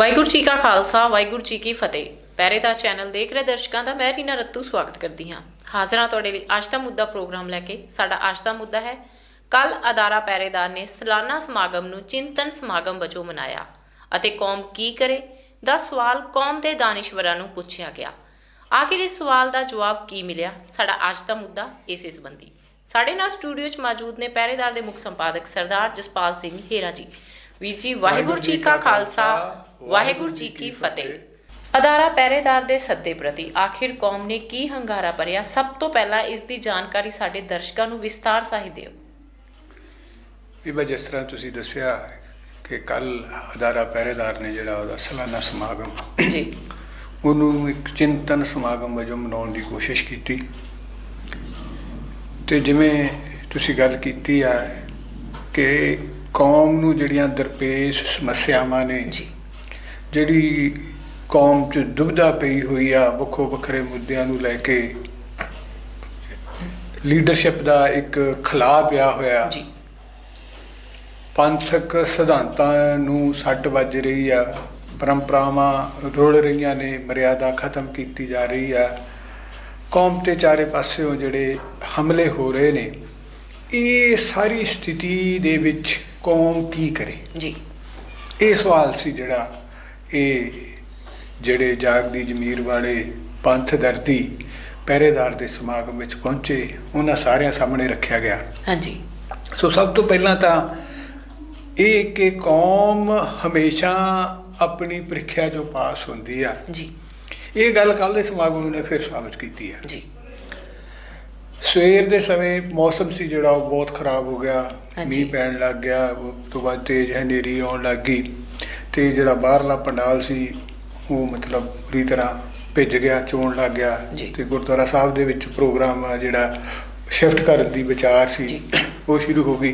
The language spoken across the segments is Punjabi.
ਵਾਹਿਗੁਰੂ ਜੀ ਕਾ ਖਾਲਸਾ ਵਾਹਿਗੁਰੂ ਜੀ ਕੀ ਫਤਿਹ। ਪਹਿਰੇਦਾਰ ਚੈਨਲ ਦੇਖ ਰਹੇ ਦਰਸ਼ਕਾਂ ਦਾ ਮੈਂ ਰੀਨਾ ਰੱਤੂ ਸਵਾਗਤ ਕਰਦੀ ਹਾਂ। ਹਾਜ਼ਰਾਂ ਤੁਹਾਡੇ ਲਈ ਅੱਜ ਦਾ ਮੁੱਦਾ ਪ੍ਰੋਗਰਾਮ ਲੈ ਕੇ। ਸਾਡਾ ਅੱਜ ਦਾ ਮੁੱਦਾ ਹੈ ਕੱਲ ਅਦਾਰਾ ਪਹਿਰੇਦਾਰ ਨੇ ਸਾਲਾਨਾ ਸਮਾਗਮ ਨੂੰ ਚਿੰਤਨ ਸਮਾਗਮ ਵਜੋਂ ਮਨਾਇਆ ਅਤੇ ਕੌਮ ਕੀ ਕਰੇ? ਦਾ ਸਵਾਲ ਕੌਮ ਦੇ ਦਾਨਿਸ਼ਵਰਾਂ ਨੂੰ ਪੁੱਛਿਆ ਗਿਆ। ਆਖਿਰ ਇਸ ਸਵਾਲ ਦਾ ਜਵਾਬ ਕੀ ਮਿਲਿਆ? ਸਾਡਾ ਅੱਜ ਦਾ ਮੁੱਦਾ ਇਸੇ ਸੰਬੰਧੀ। ਸਾਡੇ ਨਾਲ ਸਟੂਡੀਓ 'ਚ ਮੌਜੂਦ ਨੇ ਪਹਿਰੇਦਾਰ ਦੇ ਮੁੱਖ ਸੰਪਾਦਕ ਸਰਦਾਰ ਜਸਪਾਲ ਸਿੰਘ ਹੀਰਾ ਜੀ। ਵੀਰ ਜੀ ਵਾਹਿਗੁਰੂ ਜੀ ਕਾ ਖਾਲਸਾ। ਵਾਹਿਗੁਰੂ ਜੀ ਕੀ ਫਤਿਹ। ਅਦਾਰਾ ਪਹਿਰੇਦਾਰ ਦੇ ਸੱਦੇ ਪ੍ਰਤੀ ਆਖਿਰ ਕੌਮ ਨੇ ਕੀ ਹੰਗਾਰਾ ਭਰਿਆ? ਸਭ ਤੋਂ ਪਹਿਲਾਂ ਇਸ ਦੀ ਜਾਣਕਾਰੀ ਸਾਡੇ ਦਰਸ਼ਕਾਂ ਨੂੰ ਵਿਸਤਾਰ ਸਹਿਤ ਦਿਓ। ਬੀਬਾ ਜਿਸ ਤਰ੍ਹਾਂ ਤੁਸੀਂ ਦੱਸਿਆ ਕਿ ਕੱਲ ਅਦਾਰਾ ਪਹਿਰੇਦਾਰ ਨੇ ਜਿਹੜਾ ਉਹਦਾ ਸਾਲਾਨਾ ਸਮਾਗਮ ਜੀ। ਉਹਨੂੰ ਇੱਕ ਚਿੰਤਨ ਸਮਾਗਮ ਵਜੋਂ ਮਨਾਉਣ ਦੀ ਕੋਸ਼ਿਸ਼ ਕੀਤੀ। ਤੇ ਜਿਵੇਂ ਤੁਸੀਂ ਗੱਲ ਕੀਤੀ ਆ ਕਿ ਕੌਮ ਨੂੰ ਜਿਹੜੀਆਂ ਦਰਪੇਸ਼ ਸਮੱਸਿਆਵਾਂ ਨੇ ਜੀ। ਜਿਹੜੀ ਕੌਮ 'ਚ ਦੁਬਦਾ ਪਈ ਹੋਈ ਆ ਵੱਖੋ ਵੱਖਰੇ ਮੁੱਦਿਆਂ ਨੂੰ ਲੈ ਕੇ ਲੀਡਰਸ਼ਿਪ ਦਾ ਇੱਕ ਖਲਾ ਪਿਆ ਹੋਇਆ। ਜੀ। ਪੰਥਕ ਸਿਧਾਂਤਾਂ ਨੂੰ ਸੱਟ ਵੱਜ ਰਹੀ ਆ ਪਰੰਪਰਾਵਾਂ ਰੁੜ ਰਹੀਆਂ ਨੇ ਮਰਿਆਦਾ ਖਤਮ ਕੀਤੀ ਜਾ ਰਹੀ ਆ। ਕੌਮ ਤੇ ਚਾਰੇ ਪਾਸਿਓਂ ਜਿਹੜੇ ਹਮਲੇ ਹੋ ਰਹੇ ਨੇ ਇਹ ਸਾਰੀ ਸਥਿਤੀ ਦੇ ਵਿੱਚ ਕੌਮ ਕੀ ਕਰੇ? ਜੀ। ਇਹ ਸਵਾਲ ਸੀ ਜਿਹੜਾ ਇਹ ਜਿਹੜੇ ਜਾਗਦੀ ਜਮੀਰ ਵਾਲੇ ਪੰਥ ਦਰਦੀ ਪਹਿਰੇਦਾਰ ਦੇ ਸਮਾਗਮ ਵਿੱਚ ਪਹੁੰਚੇ ਉਹਨਾਂ ਸਾਰਿਆਂ ਸਾਹਮਣੇ ਰੱਖਿਆ ਗਿਆ। ਹਾਂਜੀ। ਸੋ ਸਭ ਤੋਂ ਪਹਿਲਾਂ ਤਾਂ ਇਹ ਕਿ ਕੌਮ ਹਮੇਸ਼ਾ ਆਪਣੀ ਪ੍ਰੀਖਿਆ ਜੋ ਪਾਸ ਹੁੰਦੀ ਆ ਜੀ। ਇਹ ਗੱਲ ਕੱਲ ਦੇ ਸਮਾਗਮ ਨੇ ਫਿਰ ਸਾਬਤ ਕੀਤੀ ਆ। ਜੀ। ਸਵੇਰ ਦੇ ਸਮੇਂ ਮੌਸਮ ਸੀ ਜਿਹੜਾ ਉਹ ਬਹੁਤ ਖਰਾਬ ਹੋ ਗਿਆ। ਮੀਂਹ ਪੈਣ ਲੱਗ ਗਿਆ ਉਸ ਤੋਂ ਬਾਅਦ ਤੇਜ਼ ਹਨੇਰੀ ਆਉਣ ਲੱਗ ਗਈ। ਤੇ ਜਿਹੜਾ ਬਾਹਰਲਾ ਪੰਡਾਲ ਸੀ ਉਹ ਮਤਲਬ ਪੂਰੀ ਤਰ੍ਹਾਂ ਭਿੱਜ ਗਿਆ ਚੋਣ ਲੱਗ ਗਿਆ। ਤੇ ਗੁਰਦੁਆਰਾ ਸਾਹਿਬ ਦੇ ਵਿੱਚ ਪ੍ਰੋਗਰਾਮ ਆ ਜਿਹੜਾ ਸ਼ਿਫਟ ਕਰਨ ਦੀ ਵਿਚਾਰ ਸੀ। ਉਹ ਸ਼ੁਰੂ ਹੋ ਗਈ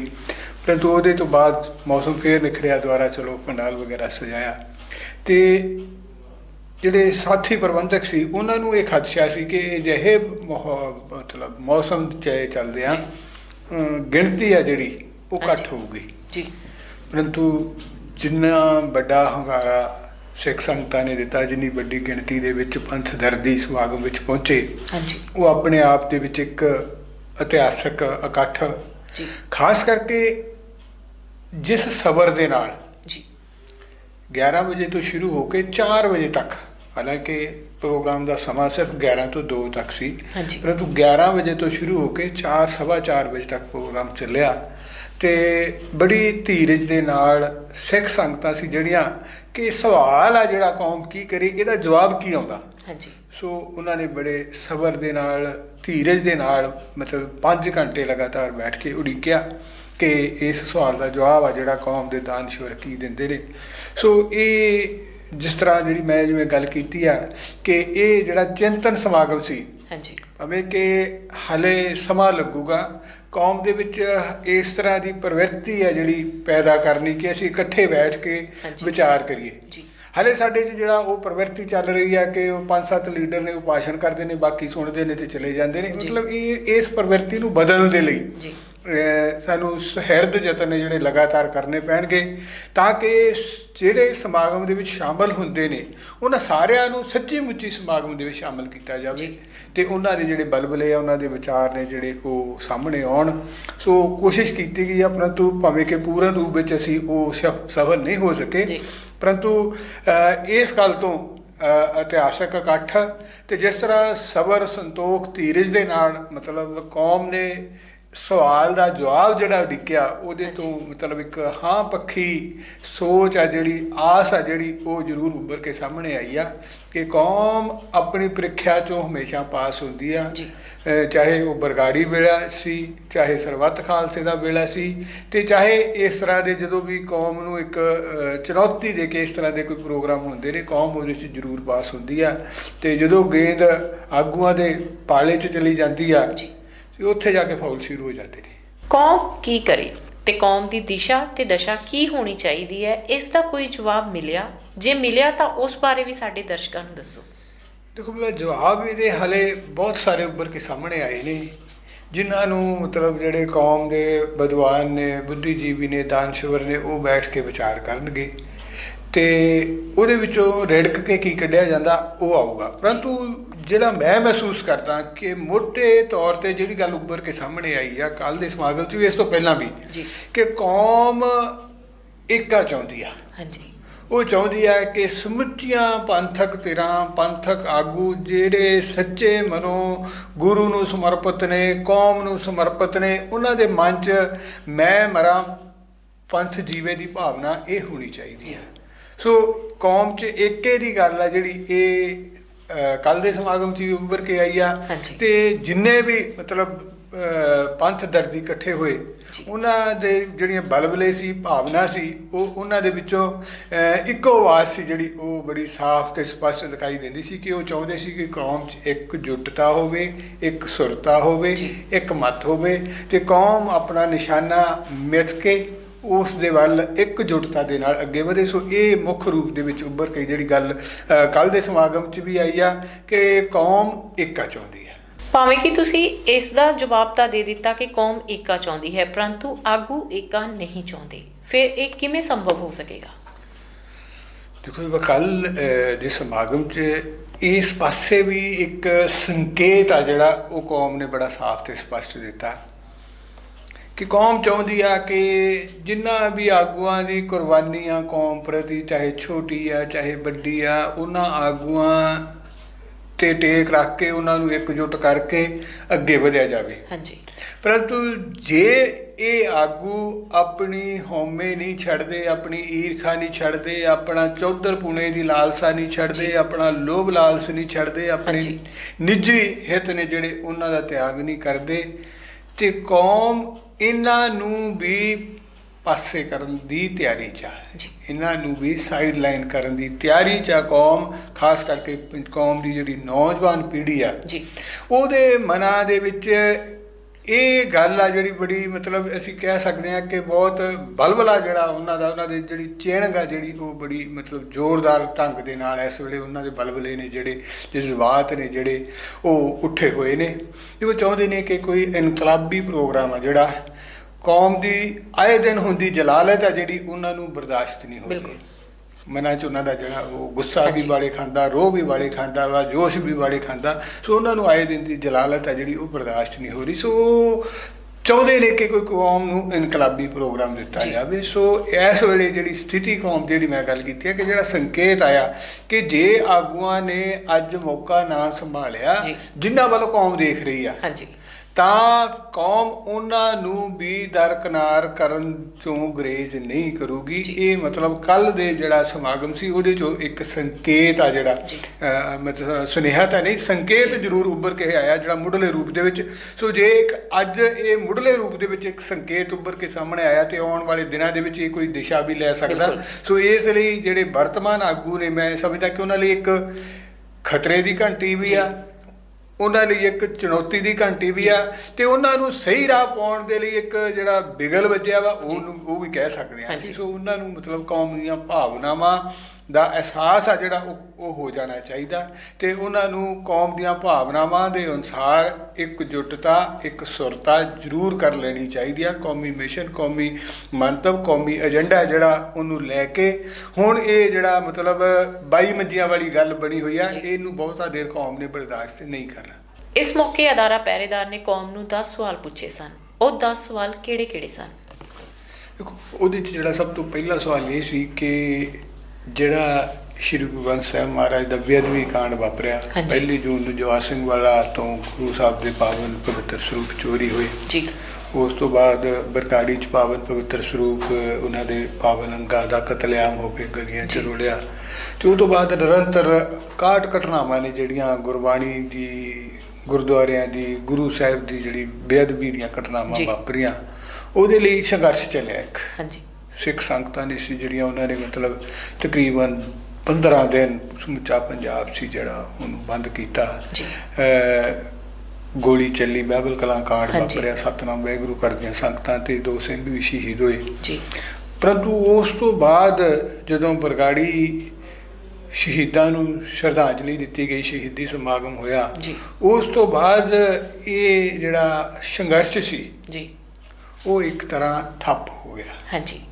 ਪਰੰਤੂ ਉਹਦੇ ਤੋਂ ਬਾਅਦ ਮੌਸਮ ਫੇਰ ਨਿਖਰਿਆ ਦੁਆਰਾ ਚਲੋ ਪੰਡਾਲ ਵਗੈਰਾ ਸਜਾਇਆ ਤੇ ਜਿਹੜੇ ਸਾਥੀ ਪ੍ਰਬੰਧਕ ਸੀ ਉਹਨਾਂ ਨੂੰ ਇਹ ਖਦਸ਼ਾ ਸੀ ਕਿ ਇਹ ਜਿਹੇ ਮਾਹੌ- ਮਤਲਬ ਮੌਸਮ ਚ ਚੱਲਦੇ ਆ ਗਿਣਤੀ ਆ ਜਿਹੜੀ ਉਹ ਘੱਟ। ਹੋਊਗੀ ਜੀ ਪਰੰਤੂ ਜਿੰਨਾ ਵੱਡਾ ਹੰਗਾਰਾ ਸਿੱਖ ਸੰਗਤਾਂ ਨੇ ਦਿੱਤਾ ਜਿੰਨੀ ਵੱਡੀ ਗਿਣਤੀ ਦੇ ਵਿੱਚ ਪੰਥ ਦਰਦੀ ਸਮਾਗਮ ਵਿੱਚ ਪਹੁੰਚੇ ਹਾਂਜੀ। ਉਹ ਆਪਣੇ ਆਪ ਦੇ ਵਿੱਚ ਇੱਕ ਇਤਿਹਾਸਕ ਇਕੱਠ। ਜੀ। ਖਾਸ ਕਰਕੇ ਜਿਸ ਸਬਰ ਦੇ ਨਾਲ ਜੀ। 11 ਵਜੇ ਤੋਂ ਸ਼ੁਰੂ ਹੋ ਕੇ 4 ਵਜੇ ਤੱਕ ਹਾਲਾਂਕਿ ਪ੍ਰੋਗਰਾਮ ਦਾ ਸਮਾਂ ਸਿਰਫ 11 ਤੋਂ 2 ਤੱਕ ਸੀ ਪਰੰਤੂ 11 ਵਜੇ ਤੋਂ ਸ਼ੁਰੂ ਹੋ ਕੇ 4 ਸਵਾ 4 ਵਜੇ ਤੱਕ ਪ੍ਰੋਗਰਾਮ ਚੱਲਿਆ। ਤੇ ਬੜੀ ਧੀਰਜ ਦੇ ਨਾਲ ਸਿੱਖ ਸੰਗਤਾਂ ਸੀ ਜਿਹੜੀਆਂ ਕਿ ਸਵਾਲ ਆ ਜਿਹੜਾ ਕੌਮ ਕੀ ਕਰੇ ਇਹਦਾ ਜਵਾਬ ਕੀ ਆਉਂਦਾ? ਹਾਂਜੀ। ਸੋ ਉਹਨਾਂ ਨੇ ਬੜੇ ਸਬਰ ਦੇ ਨਾਲ ਧੀਰਜ ਦੇ ਨਾਲ ਮਤਲਬ 5 ਘੰਟੇ ਲਗਾਤਾਰ ਬੈਠ ਕੇ ਉਡੀਕਿਆ ਕਿ ਇਸ ਸਵਾਲ ਦਾ ਜਵਾਬ ਆ ਜਿਹੜਾ ਕੌਮ ਦੇ ਦਾਨਸ਼ਵਰ ਕੀ ਦਿੰਦੇ ਨੇ। ਸੋ ਇਹ ਜਿਸ ਤਰ੍ਹਾਂ ਜਿਹੜੀ ਮੈਂ ਜਿਵੇਂ ਗੱਲ ਕੀਤੀ ਆ ਕਿ ਇਹ ਜਿਹੜਾ ਚਿੰਤਨ ਸਮਾਗਮ ਸੀ ਹਾਂਜੀ। ਭਾਵੇਂ ਕਿ ਹਲੇ ਸਮਾਂ ਲੱਗੂਗਾ ਕੌਮ ਦੇ ਵਿੱਚ ਇਸ ਤਰ੍ਹਾਂ ਦੀ ਪ੍ਰਵਿਰਤੀ ਹੈ ਜਿਹੜੀ ਪੈਦਾ ਕਰਨੀ ਕਿ ਅਸੀਂ ਇਕੱਠੇ ਬੈਠ ਕੇ। ਵਿਚਾਰ ਕਰੀਏ ਜੀ ਹਲੇ ਸਾਡੇ 'ਚ ਜਿਹੜਾ ਉਹ ਪ੍ਰਵਿਰਤੀ ਚੱਲ ਰਹੀ ਹੈ ਕਿ ਉਹ ਪੰਜ ਸੱਤ ਲੀਡਰ ਨੇ ਉਹ ਭਾਸ਼ਣ ਕਰਦੇ ਨੇ ਬਾਕੀ ਸੁਣਦੇ ਨੇ ਤੇ ਚਲੇ ਜਾਂਦੇ ਨੇ। ਮਤਲਬ ਇਹ ਇਸ ਪ੍ਰਵਿਰਤੀ ਨੂੰ ਬਦਲਣ ਦੇ ਲਈ ਜੀ ਸਾਨੂੰ ਸੁਹਿਰਦ ਯਤਨ ਨੇ ਜਿਹੜੇ ਲਗਾਤਾਰ ਕਰਨੇ ਪੈਣਗੇ ਤਾਂ ਕਿ ਜਿਹੜੇ ਸਮਾਗਮ ਦੇ ਵਿੱਚ ਸ਼ਾਮਲ ਹੁੰਦੇ ਨੇ ਉਹਨਾਂ ਸਾਰਿਆਂ ਨੂੰ ਸੱਚੀ ਮੁੱਚੀ ਸਮਾਗਮ ਦੇ ਵਿੱਚ ਸ਼ਾਮਲ ਕੀਤਾ ਜਾਵੇ। ਤੇ ਉਹਨਾਂ ਦੇ ਜਿਹੜੇ ਬਲਬਲੇ ਆ ਉਹਨਾਂ ਦੇ ਵਿਚਾਰ ਨੇ ਜਿਹੜੇ ਉਹ ਸਾਹਮਣੇ ਆਉਣ ਸੋ ਕੋਸ਼ਿਸ਼ ਕੀਤੀ ਗਈ ਆ ਪਰੰਤੂ ਭਾਵੇਂ ਕਿ ਪੂਰਨ ਰੂਪ ਵਿੱਚ ਅਸੀਂ ਉਹ ਸਫ- ਸਫਲ ਨਹੀਂ ਹੋ ਸਕੇ। ਪਰੰਤੂ ਇਸ ਗੱਲ ਤੋਂ ਇਤਿਹਾਸਕ ਇਕੱਠ ਤੇ ਜਿਸ ਤਰ੍ਹਾਂ ਸਬਰ ਸੰਤੋਖ ਧੀਰਜ ਦੇ ਨਾਲ ਮਤਲਬ ਕੌਮ ਨੇ ਸਵਾਲ ਦਾ ਜਵਾਬ ਜਿਹੜਾ ਉਡੀਕਿਆ ਉਹਦੇ ਤੋਂ ਮਤਲਬ ਇੱਕ ਹਾਂ ਪੱਖੀ ਸੋਚ ਆ ਜਿਹੜੀ ਆਸ ਆ ਜਿਹੜੀ ਉਹ ਜ਼ਰੂਰ ਉੱਭਰ ਕੇ ਸਾਹਮਣੇ ਆਈ ਆ ਕਿ ਕੌਮ ਆਪਣੀ ਪ੍ਰੀਖਿਆ ਚੋਂ ਹਮੇਸ਼ਾ ਪਾਸ ਹੁੰਦੀ ਆ। ਚਾਹੇ ਉਹ ਬਰਗਾੜੀ ਵੇਲਾ ਸੀ ਚਾਹੇ ਸਰਬੱਤ ਖਾਲਸੇ ਦਾ ਵੇਲਾ ਸੀ ਤੇ ਚਾਹੇ ਇਸ ਤਰ੍ਹਾਂ ਦੇ ਜਦੋਂ ਵੀ ਕੌਮ ਨੂੰ ਇੱਕ ਚੁਣੌਤੀ ਦੇ ਕੇ ਇਸ ਤਰ੍ਹਾਂ ਦੇ ਕੋਈ ਪ੍ਰੋਗਰਾਮ ਹੁੰਦੇ ਨੇ ਕੌਮ ਉਹਦੇ 'ਚ ਜ਼ਰੂਰ ਪਾਸ ਹੁੰਦੀ ਆ ਤੇ ਜਦੋਂ ਗੇਂਦ ਆਗੂਆਂ ਦੇ ਪਾਲੇ 'ਚ ਚਲੀ ਜਾਂਦੀ ਆ। ਤੇ ਉੱਥੇ ਜਾ ਕੇ ਫਾਉਲ ਸ਼ੁਰੂ ਹੋ ਜਾਂਦੇ ਨੇ ਕੌਮ ਕੀ ਕਰੇ? ਤੇ ਕੌਮ ਦੀ ਦਿਸ਼ਾ ਤੇ ਦਸ਼ਾ ਕੀ ਹੋਣੀ ਚਾਹੀਦੀ ਹੈ? ਇਸ ਦਾ ਕੋਈ ਜਵਾਬ ਮਿਲਿਆ? ਜੇ ਮਿਲਿਆ ਤਾਂ ਉਸ ਬਾਰੇ ਵੀ ਸਾਡੇ ਦਰਸ਼ਕਾਂ ਨੂੰ ਦੱਸੋ। ਦੇਖੋ ਮੈਂ ਜਵਾਬ ਇਹਦੇ ਹਲੇ ਬਹੁਤ ਸਾਰੇ ਉੱਭਰ ਕੇ ਸਾਹਮਣੇ ਆਏ ਨੇ। ਜਿਨ੍ਹਾਂ ਨੂੰ ਮਤਲਬ ਜਿਹੜੇ ਕੌਮ ਦੇ ਵਿਦਵਾਨ ਨੇ ਬੁੱਧੀਜੀਵੀ ਨੇ ਦਾਨਸ਼ਵਰ ਨੇ ਉਹ ਬੈਠ ਕੇ ਵਿਚਾਰ ਕਰਨਗੇ। ਤੇ ਉਹਦੇ ਵਿੱਚੋਂ ਰਿੜਕ ਕੇ ਕੀ ਕੱਢਿਆ ਜਾਂਦਾ ਉਹ ਆਊਗਾ। ਪਰੰਤੂ ਜਿਹੜਾ ਮੈਂ ਮਹਿਸੂਸ ਕਰਦਾ ਕਿ ਮੋٹے ਤੌਰ ਤੇ ਜਿਹੜੀ ਗੱਲ ਉੱਭਰ ਕੇ ਸਾਹਮਣੇ ਆਈ ਆ ਕੱਲ ਦੇ ਸਮਾਗਮ 'ਚ ਵੀ ਇਸ ਤੋਂ ਪਹਿਲਾਂ ਵੀ ਕਿ ਕੌਮ ਏਕਾ ਚਾਹੁੰਦੀ ਆ। ਹਾਂਜੀ। ਉਹ ਚਾਹੁੰਦੀ ਹੈ ਕਿ ਸਮੁੱਚੀਆਂ ਪੰਥਕ ਧਿਰਾਂ ਪੰਥਕ ਆਗੂ ਜਿਹੜੇ ਸੱਚੇ ਮਨੋਂ ਗੁਰੂ ਨੂੰ ਸਮਰਪਿਤ ਨੇ ਕੌਮ ਨੂੰ ਸਮਰਪਿਤ ਨੇ ਉਹਨਾਂ ਦੇ ਮਨ 'ਚ ਮੈਂ ਮਰਾਂ ਪੰਥ ਜੀਵੇ ਦੀ ਭਾਵਨਾ ਇਹ ਹੋਣੀ ਚਾਹੀਦੀ ਹੈ ਸੋ ਕੌਮ 'ਚ ਏਕੇ ਦੀ ਗੱਲ ਆ ਜਿਹੜੀ ਇਹ ਕੱਲ ਦੇ ਸਮਾਗਮ 'ਚ ਵੀ ਉੱਭਰ ਕੇ ਆਈ ਆ। ਤੇ ਜਿੰਨੇ ਵੀ ਮਤਲਬ ਪੰਥ ਦਰਦੀ ਇਕੱਠੇ ਹੋਏ। ਉਹਨਾਂ ਦੇ ਜਿਹੜੀਆਂ ਬਲਬਲੇ ਸੀ ਭਾਵਨਾ ਸੀ ਉਹ ਉਹਨਾਂ ਦੇ ਵਿੱਚੋਂ ਇੱਕੋ ਆਵਾਜ਼ ਸੀ ਜਿਹੜੀ ਉਹ ਬੜੀ ਸਾਫ਼ ਤੇ ਸਪਸ਼ਟ ਦਿਖਾਈ ਦਿੰਦੀ ਸੀ ਕਿ ਉਹ ਚਾਹੁੰਦੇ ਸੀ ਕਿ ਕੌਮ 'ਚ ਇੱਕ ਜੁੱਟਤਾ ਹੋਵੇ ਇੱਕ ਸੁਰਤਾ ਹੋਵੇ। ਇੱਕ ਮਤ ਹੋਵੇ ਤੇ ਕੌਮ ਆਪਣਾ ਨਿਸ਼ਾਨਾ ਮਿੱਥ ਕੇ ਉਸ ਦੇ ਵੱਲ ਇੱਕ ਜੁੱਟਤਾ ਦੇ ਨਾਲ ਅੱਗੇ ਵਧੇ। ਸੋ ਇਹ ਮੁੱਖ ਰੂਪ ਦੇ ਵਿੱਚ ਉੱਭਰ ਕੇ ਜਿਹੜੀ ਗੱਲ ਕੱਲ ਦੇ ਸਮਾਗਮ 'ਚ ਵੀ ਆਈ ਆ ਕਿ ਕੌਮ ਏਕਾ ਚਾਹੁੰਦੀ ਹੈ। ਭਾਵੇਂ ਕਿ ਤੁਸੀਂ ਇਸ ਦਾ ਜਵਾਬ ਤਾਂ ਦੇ ਦਿੱਤਾ ਕਿ ਕੌਮ ਏਕਾ ਚਾਹੁੰਦੀ ਹੈ ਪਰੰਤੂ ਆਗੂ ਏਕਾ ਨਹੀਂ ਚਾਹੁੰਦੇ। ਫਿਰ ਇਹ ਕਿਵੇਂ ਸੰਭਵ ਹੋ ਸਕੇਗਾ? ਦੇਖੋ ਕੱਲ ਦੇ ਸਮਾਗਮ 'ਚ ਇਸ ਪਾਸੇ ਵੀ ਇੱਕ ਸੰਕੇਤ ਆ ਜਿਹੜਾ ਉਹ ਕੌਮ ਨੇ ਬੜਾ ਸਾਫ਼ ਤੇ ਸਪਸ਼ਟ ਦਿੱਤਾ। ਕਿ ਕੌਮ ਚਾਹੁੰਦੀ ਆ ਕਿ ਜਿੰਨਾ ਵੀ ਆਗੂਆਂ ਦੀ ਕੁਰਬਾਨੀਆਂ ਕੌਮ ਪ੍ਰਤੀ ਚਾਹੇ ਛੋਟੀ ਆ ਚਾਹੇ ਵੱਡੀ ਆ ਉਹਨਾਂ ਆਗੂਆਂ ਤੇ ਟੇਕ ਰੱਖ ਕੇ ਉਹਨਾਂ ਨੂੰ ਇਕਜੁੱਟ ਕਰਕੇ ਅੱਗੇ ਵਧਿਆ ਜਾਵੇ। ਹਾਂਜੀ। ਪਰੰਤੂ ਜੇ ਇਹ ਆਗੂ ਆਪਣੀ ਹਉਮੈ ਨਹੀਂ ਛੱਡਦੇ ਆਪਣੀ ਈਰਖਾ ਨਹੀਂ ਛੱਡਦੇ ਆਪਣਾ ਚੌਧਰ ਪੁਣੇ ਦੀ ਲਾਲਸਾ ਨਹੀਂ ਛੱਡਦੇ ਆਪਣਾ ਲੋਭ ਲਾਲਸ ਨਹੀਂ ਛੱਡਦੇ ਆਪਣੇ। ਨਿੱਜੀ ਹਿੱਤ ਨੇ ਜਿਹੜੇ ਉਹਨਾਂ ਦਾ ਤਿਆਗ ਨਹੀਂ ਕਰਦੇ ਤੇ ਕੌਮ ਇਹਨਾਂ ਨੂੰ ਵੀ ਪਾਸੇ ਕਰਨ ਦੀ ਤਿਆਰੀ ਚ ਹੈ। ਇਹਨਾਂ ਨੂੰ ਵੀ ਸਾਈਡ ਲਾਈਨ ਕਰਨ ਦੀ ਤਿਆਰੀ ਚ ਕੌਮ ਖਾਸ ਕਰਕੇ ਕੌਮ ਦੀ ਜਿਹੜੀ ਨੌਜਵਾਨ ਪੀੜ੍ਹੀ ਆ। ਜੀ। ਉਹਦੇ ਮਨਾਂ ਦੇ ਵਿੱਚ ਇਹ ਗੱਲ ਆ ਜਿਹੜੀ ਬੜੀ ਮਤਲਬ ਅਸੀਂ ਕਹਿ ਸਕਦੇ ਹਾਂ ਕਿ ਬਹੁਤ ਬਲਬਲਾ ਜਿਹੜਾ ਉਹਨਾਂ ਦਾ, ਉਹਨਾਂ ਦੀ ਜਿਹੜੀ ਚੇਣਗ ਆ ਜਿਹੜੀ ਉਹ ਬੜੀ ਮਤਲਬ ਜ਼ੋਰਦਾਰ ਢੰਗ ਦੇ ਨਾਲ ਇਸ ਵੇਲੇ ਉਹਨਾਂ ਦੇ ਬਲਬਲੇ ਨੇ ਜਿਹੜੇ, ਜਜ਼ਬਾਤ ਨੇ ਜਿਹੜੇ ਉਹ ਉੱਠੇ ਹੋਏ ਨੇ ਤੇ ਉਹ ਚਾਹੁੰਦੇ ਨੇ ਕਿ ਕੋਈ ਇਨਕਲਾਬੀ ਪ੍ਰੋਗਰਾਮ ਆ ਜਿਹੜਾ ਕੌਮ ਦੀ ਆਏ ਦਿਨ ਹੁੰਦੀ ਜਲਾਲਤ ਆ ਜਿਹੜੀ ਉਹਨਾਂ ਨੂੰ ਬਰਦਾਸ਼ਤ ਨਹੀਂ ਹੋ ਰਹੀ ਬਿਲਕੁਲ। ਮਨਾਂ 'ਚ ਉਹਨਾਂ ਦਾ ਜਿਹੜਾ ਉਹ ਗੁੱਸਾ ਵੀ। ਵਾਲੇ ਖਾਂਦਾ ਰੋਹ ਵੀ ਵਾਲੇ ਖਾਂਦਾ ਵਾ ਜੋਸ਼ ਵੀ ਵਾਲੇ ਖਾਂਦਾ ਸੋ ਉਹਨਾਂ ਨੂੰ ਆਏ ਦਿਨ ਦੀ ਜਲਾਲਤ ਹੈ ਜਿਹੜੀ ਉਹ ਬਰਦਾਸ਼ਤ ਨਹੀਂ ਹੋ ਰਹੀ ਸੋ ਚਾਹੁੰਦੇ ਨੇ ਕਿ ਕੋਈ ਕੌਮ ਨੂੰ ਇਨਕਲਾਬੀ ਪ੍ਰੋਗਰਾਮ ਦਿੱਤਾ। ਜਾਵੇ ਸੋ ਇਸ ਵੇਲੇ ਜਿਹੜੀ ਸਥਿਤੀ ਕੌਮ ਜਿਹੜੀ ਮੈਂ ਗੱਲ ਕੀਤੀ ਹੈ ਕਿ ਜਿਹੜਾ ਸੰਕੇਤ ਆਇਆ ਕਿ ਜੇ ਆਗੂਆਂ ਨੇ ਅੱਜ ਮੌਕਾ ਨਾ ਸੰਭਾਲਿਆ ਜੀ। ਜਿਨ੍ਹਾਂ ਵੱਲ ਕੌਮ ਦੇਖ ਰਹੀ ਆ ਹਾਂਜੀ ਤਾਂ ਕੌਮ ਉਹਨਾਂ ਨੂੰ ਵੀ ਦਰਕਨਾਰ ਕਰਨ ਤੋਂ ਗਰੇਜ਼ ਨਹੀਂ ਕਰੂਗੀ। ਇਹ ਮਤਲਬ ਕੱਲ ਦੇ ਜਿਹੜਾ ਸਮਾਗਮ ਸੀ ਉਹਦੇ ਚੋਂ ਇੱਕ ਸੰਕੇਤ ਆ ਜਿਹੜਾ ਮਤਲਬ ਸੁਨੇਹਾ ਤਾਂ ਨਹੀਂ ਸੰਕੇਤ ਜ਼ਰੂਰ ਉੱਭਰ ਕੇ ਆਇਆ ਜਿਹੜਾ ਮੁੱਢਲੇ ਰੂਪ ਦੇ ਵਿੱਚ। ਸੋ ਜੇ ਇੱਕ ਅੱਜ ਇਹ ਮੁੱਢਲੇ ਰੂਪ ਦੇ ਵਿੱਚ ਇੱਕ ਸੰਕੇਤ ਉੱਭਰ ਕੇ ਸਾਹਮਣੇ ਆਇਆ ਤੇ ਆਉਣ ਵਾਲੇ ਦਿਨਾਂ ਦੇ ਵਿੱਚ ਇਹ ਕੋਈ ਦਿਸ਼ਾ ਵੀ ਲੈ ਸਕਦਾ। ਸੋ ਇਸ ਲਈ ਜਿਹੜੇ ਵਰਤਮਾਨ ਆਗੂ ਨੇ ਮੈਂ ਸਮਝਦਾ ਕਿ ਉਹਨਾਂ ਲਈ ਇੱਕ ਖਤਰੇ ਦੀ ਘੰਟੀ ਵੀ ਆ। ਉਹਨਾਂ ਲਈ ਇੱਕ ਚੁਣੌਤੀ ਦੀ ਘੰਟੀ ਵੀ ਆ ਤੇ ਉਹਨਾਂ ਨੂੰ ਸਹੀ ਰਾਹ ਪਾਉਣ ਦੇ ਲਈ ਇੱਕ ਜਿਹੜਾ ਬਿਗਲ ਵੱਜਿਆ ਵਾ ਉਹਨੂੰ ਉਹ ਵੀ ਕਹਿ ਸਕਦੇ ਆ। ਅਸੀਂ ਸੋ ਉਹਨਾਂ ਨੂੰ ਮਤਲਬ ਕੌਮ ਦੀਆਂ ਭਾਵਨਾਵਾਂ ਦਾ ਅਹਿਸਾਸ ਆ ਜਿਹੜਾ ਉਹ ਉਹ ਹੋ ਜਾਣਾ ਚਾਹੀਦਾ ਤੇ ਉਹਨਾਂ ਨੂੰ ਕੌਮ ਦੀਆਂ ਭਾਵਨਾਵਾਂ ਦੇ ਅਨੁਸਾਰ ਇੱਕ ਜੁਟਤਾ ਇੱਕ ਸੁਰਤਾ ਜ਼ਰੂਰ ਕਰ ਲੈਣੀ ਚਾਹੀਦੀ ਆ। ਕੌਮੀ ਮਿਸ਼ਨ ਕੌਮੀ ਮੰਤਵ ਕੌਮੀ ਏਜੰਡਾ ਜਿਹੜਾ ਉਹਨੂੰ ਲੈ ਕੇ ਹੁਣ ਇਹ ਜਿਹੜਾ ਮਤਲਬ 22 ਮੰਜੀਆਂ ਵਾਲੀ ਗੱਲ ਬਣੀ ਹੋਈ ਆ। ਇਹਨੂੰ ਬਹੁਤਾ ਦੇਰ ਕੌਮ ਨੇ ਬਰਦਾਸ਼ਤ ਨਹੀਂ ਕਰਨਾ। ਇਸ ਮੌਕੇ ਅਦਾਰਾ ਪਹਿਰੇਦਾਰ ਨੇ ਕੌਮ ਨੂੰ 10 ਸਵਾਲ ਪੁੱਛੇ ਸਨ। ਉਹ 10 ਸਵਾਲ ਕਿਹੜੇ-ਕਿਹੜੇ ਸਨ? ਦੇਖੋ ਉਹਦੇ ਚ ਜਿਹੜਾ ਸਭ ਤੋਂ ਪਹਿਲਾ ਸਵਾਲ ਇਹ ਸੀ ਕਿ ਜਿਹੜਾ ਸ਼੍ਰੀ ਗੁਰੂ ਗ੍ਰੰਥ ਸਾਹਿਬ ਮਹਾਰਾਜ ਦਾ ਬੇਅਦਬੀ ਕਾਂਡ ਵਾਪਰਿਆ। ਪਹਿਲੀ ਜੂਨ ਨੂੰ ਜਵਾਹਰ ਸਿੰਘ ਵਾਲਾ ਤੋਂ ਗੁਰੂ ਸਾਹਿਬ ਦੇ ਪਾਵਨ ਪਵਿੱਤਰ ਸਰੂਪ ਚੋਰੀ ਹੋਏ ਜੀ ਉਸ ਤੋਂ ਬਾਅਦ ਬਰਕਾੜੀ ਚ ਪਾਵਨ ਪਵਿੱਤਰ ਸਰੂਪ ਉਹਨਾਂ ਦੇ ਪਾਵਨ ਅੰਗਾਂ ਦਾ ਕਤਲੇਆਮ ਹੋ ਕੇ ਗਲੀਆਂ ਚ। ਰੁਲਿਆ ਤੇ ਉਸ ਤੋਂ ਬਾਅਦ ਨਿਰੰਤਰ ਕਾਟ ਘਟਨਾਵਾਂ ਨੇ ਜਿਹੜੀਆਂ ਗੁਰਬਾਣੀ ਦੀ ਗੁਰਦੁਆਰਿਆਂ ਦੀ ਗੁਰੂ ਸਾਹਿਬ ਦੀ ਜਿਹੜੀ ਬੇਅਦਬੀ ਦੀਆਂ ਘਟਨਾਵਾਂ। ਵਾਪਰੀਆਂ ਉਹਦੇ ਲਈ ਸੰਘਰਸ਼ ਚੱਲਿਆ ਇੱਕ ਹਾਂਜੀ ਸਿੱਖ ਸੰਗਤਾਂ ਨੇ ਸੀ ਜਿਹੜੀਆਂ ਉਹਨਾਂ ਨੇ ਮਤਲਬ ਤਕਰੀਬਨ 15 ਦਿਨ ਸਮੁੱਚਾ ਪੰਜਾਬ ਸੀ ਜਿਹੜਾ ਉਹਨੂੰ ਬੰਦ ਕੀਤਾ। ਗੋਲੀ ਚੱਲੀ ਬਾਈਬਲ ਕਲਾਂ ਕਾਂਡ। ਵਾਪਰਿਆ ਸਤਨਾਮ ਵੈਗੁਰੂ ਕਰਦੀਆਂ ਸੰਗਤਾਂ ਤੇ ਦੋ ਸਿੰਘ ਵੀ ਸ਼ਹੀਦ ਹੋਏ। ਜੀ। ਪਰੰਤੂ ਉਸ ਤੋਂ ਬਾਅਦ ਜਦੋਂ ਬਰਗਾੜੀ ਸ਼ਹੀਦਾਂ ਨੂੰ ਸ਼ਰਧਾਂਜਲੀ ਦਿੱਤੀ ਗਈ ਸ਼ਹੀਦੀ ਸਮਾਗਮ ਹੋਇਆ ਜੀ। ਉਸ ਤੋਂ ਬਾਅਦ ਇਹ ਜਿਹੜਾ ਸੰਘਰਸ਼ ਸੀ ਜੀ। ਉਹ ਇੱਕ ਤਰ੍ਹਾਂ ਠੱਪ ਹੋ ਗਿਆ। ਹਾਂਜੀ।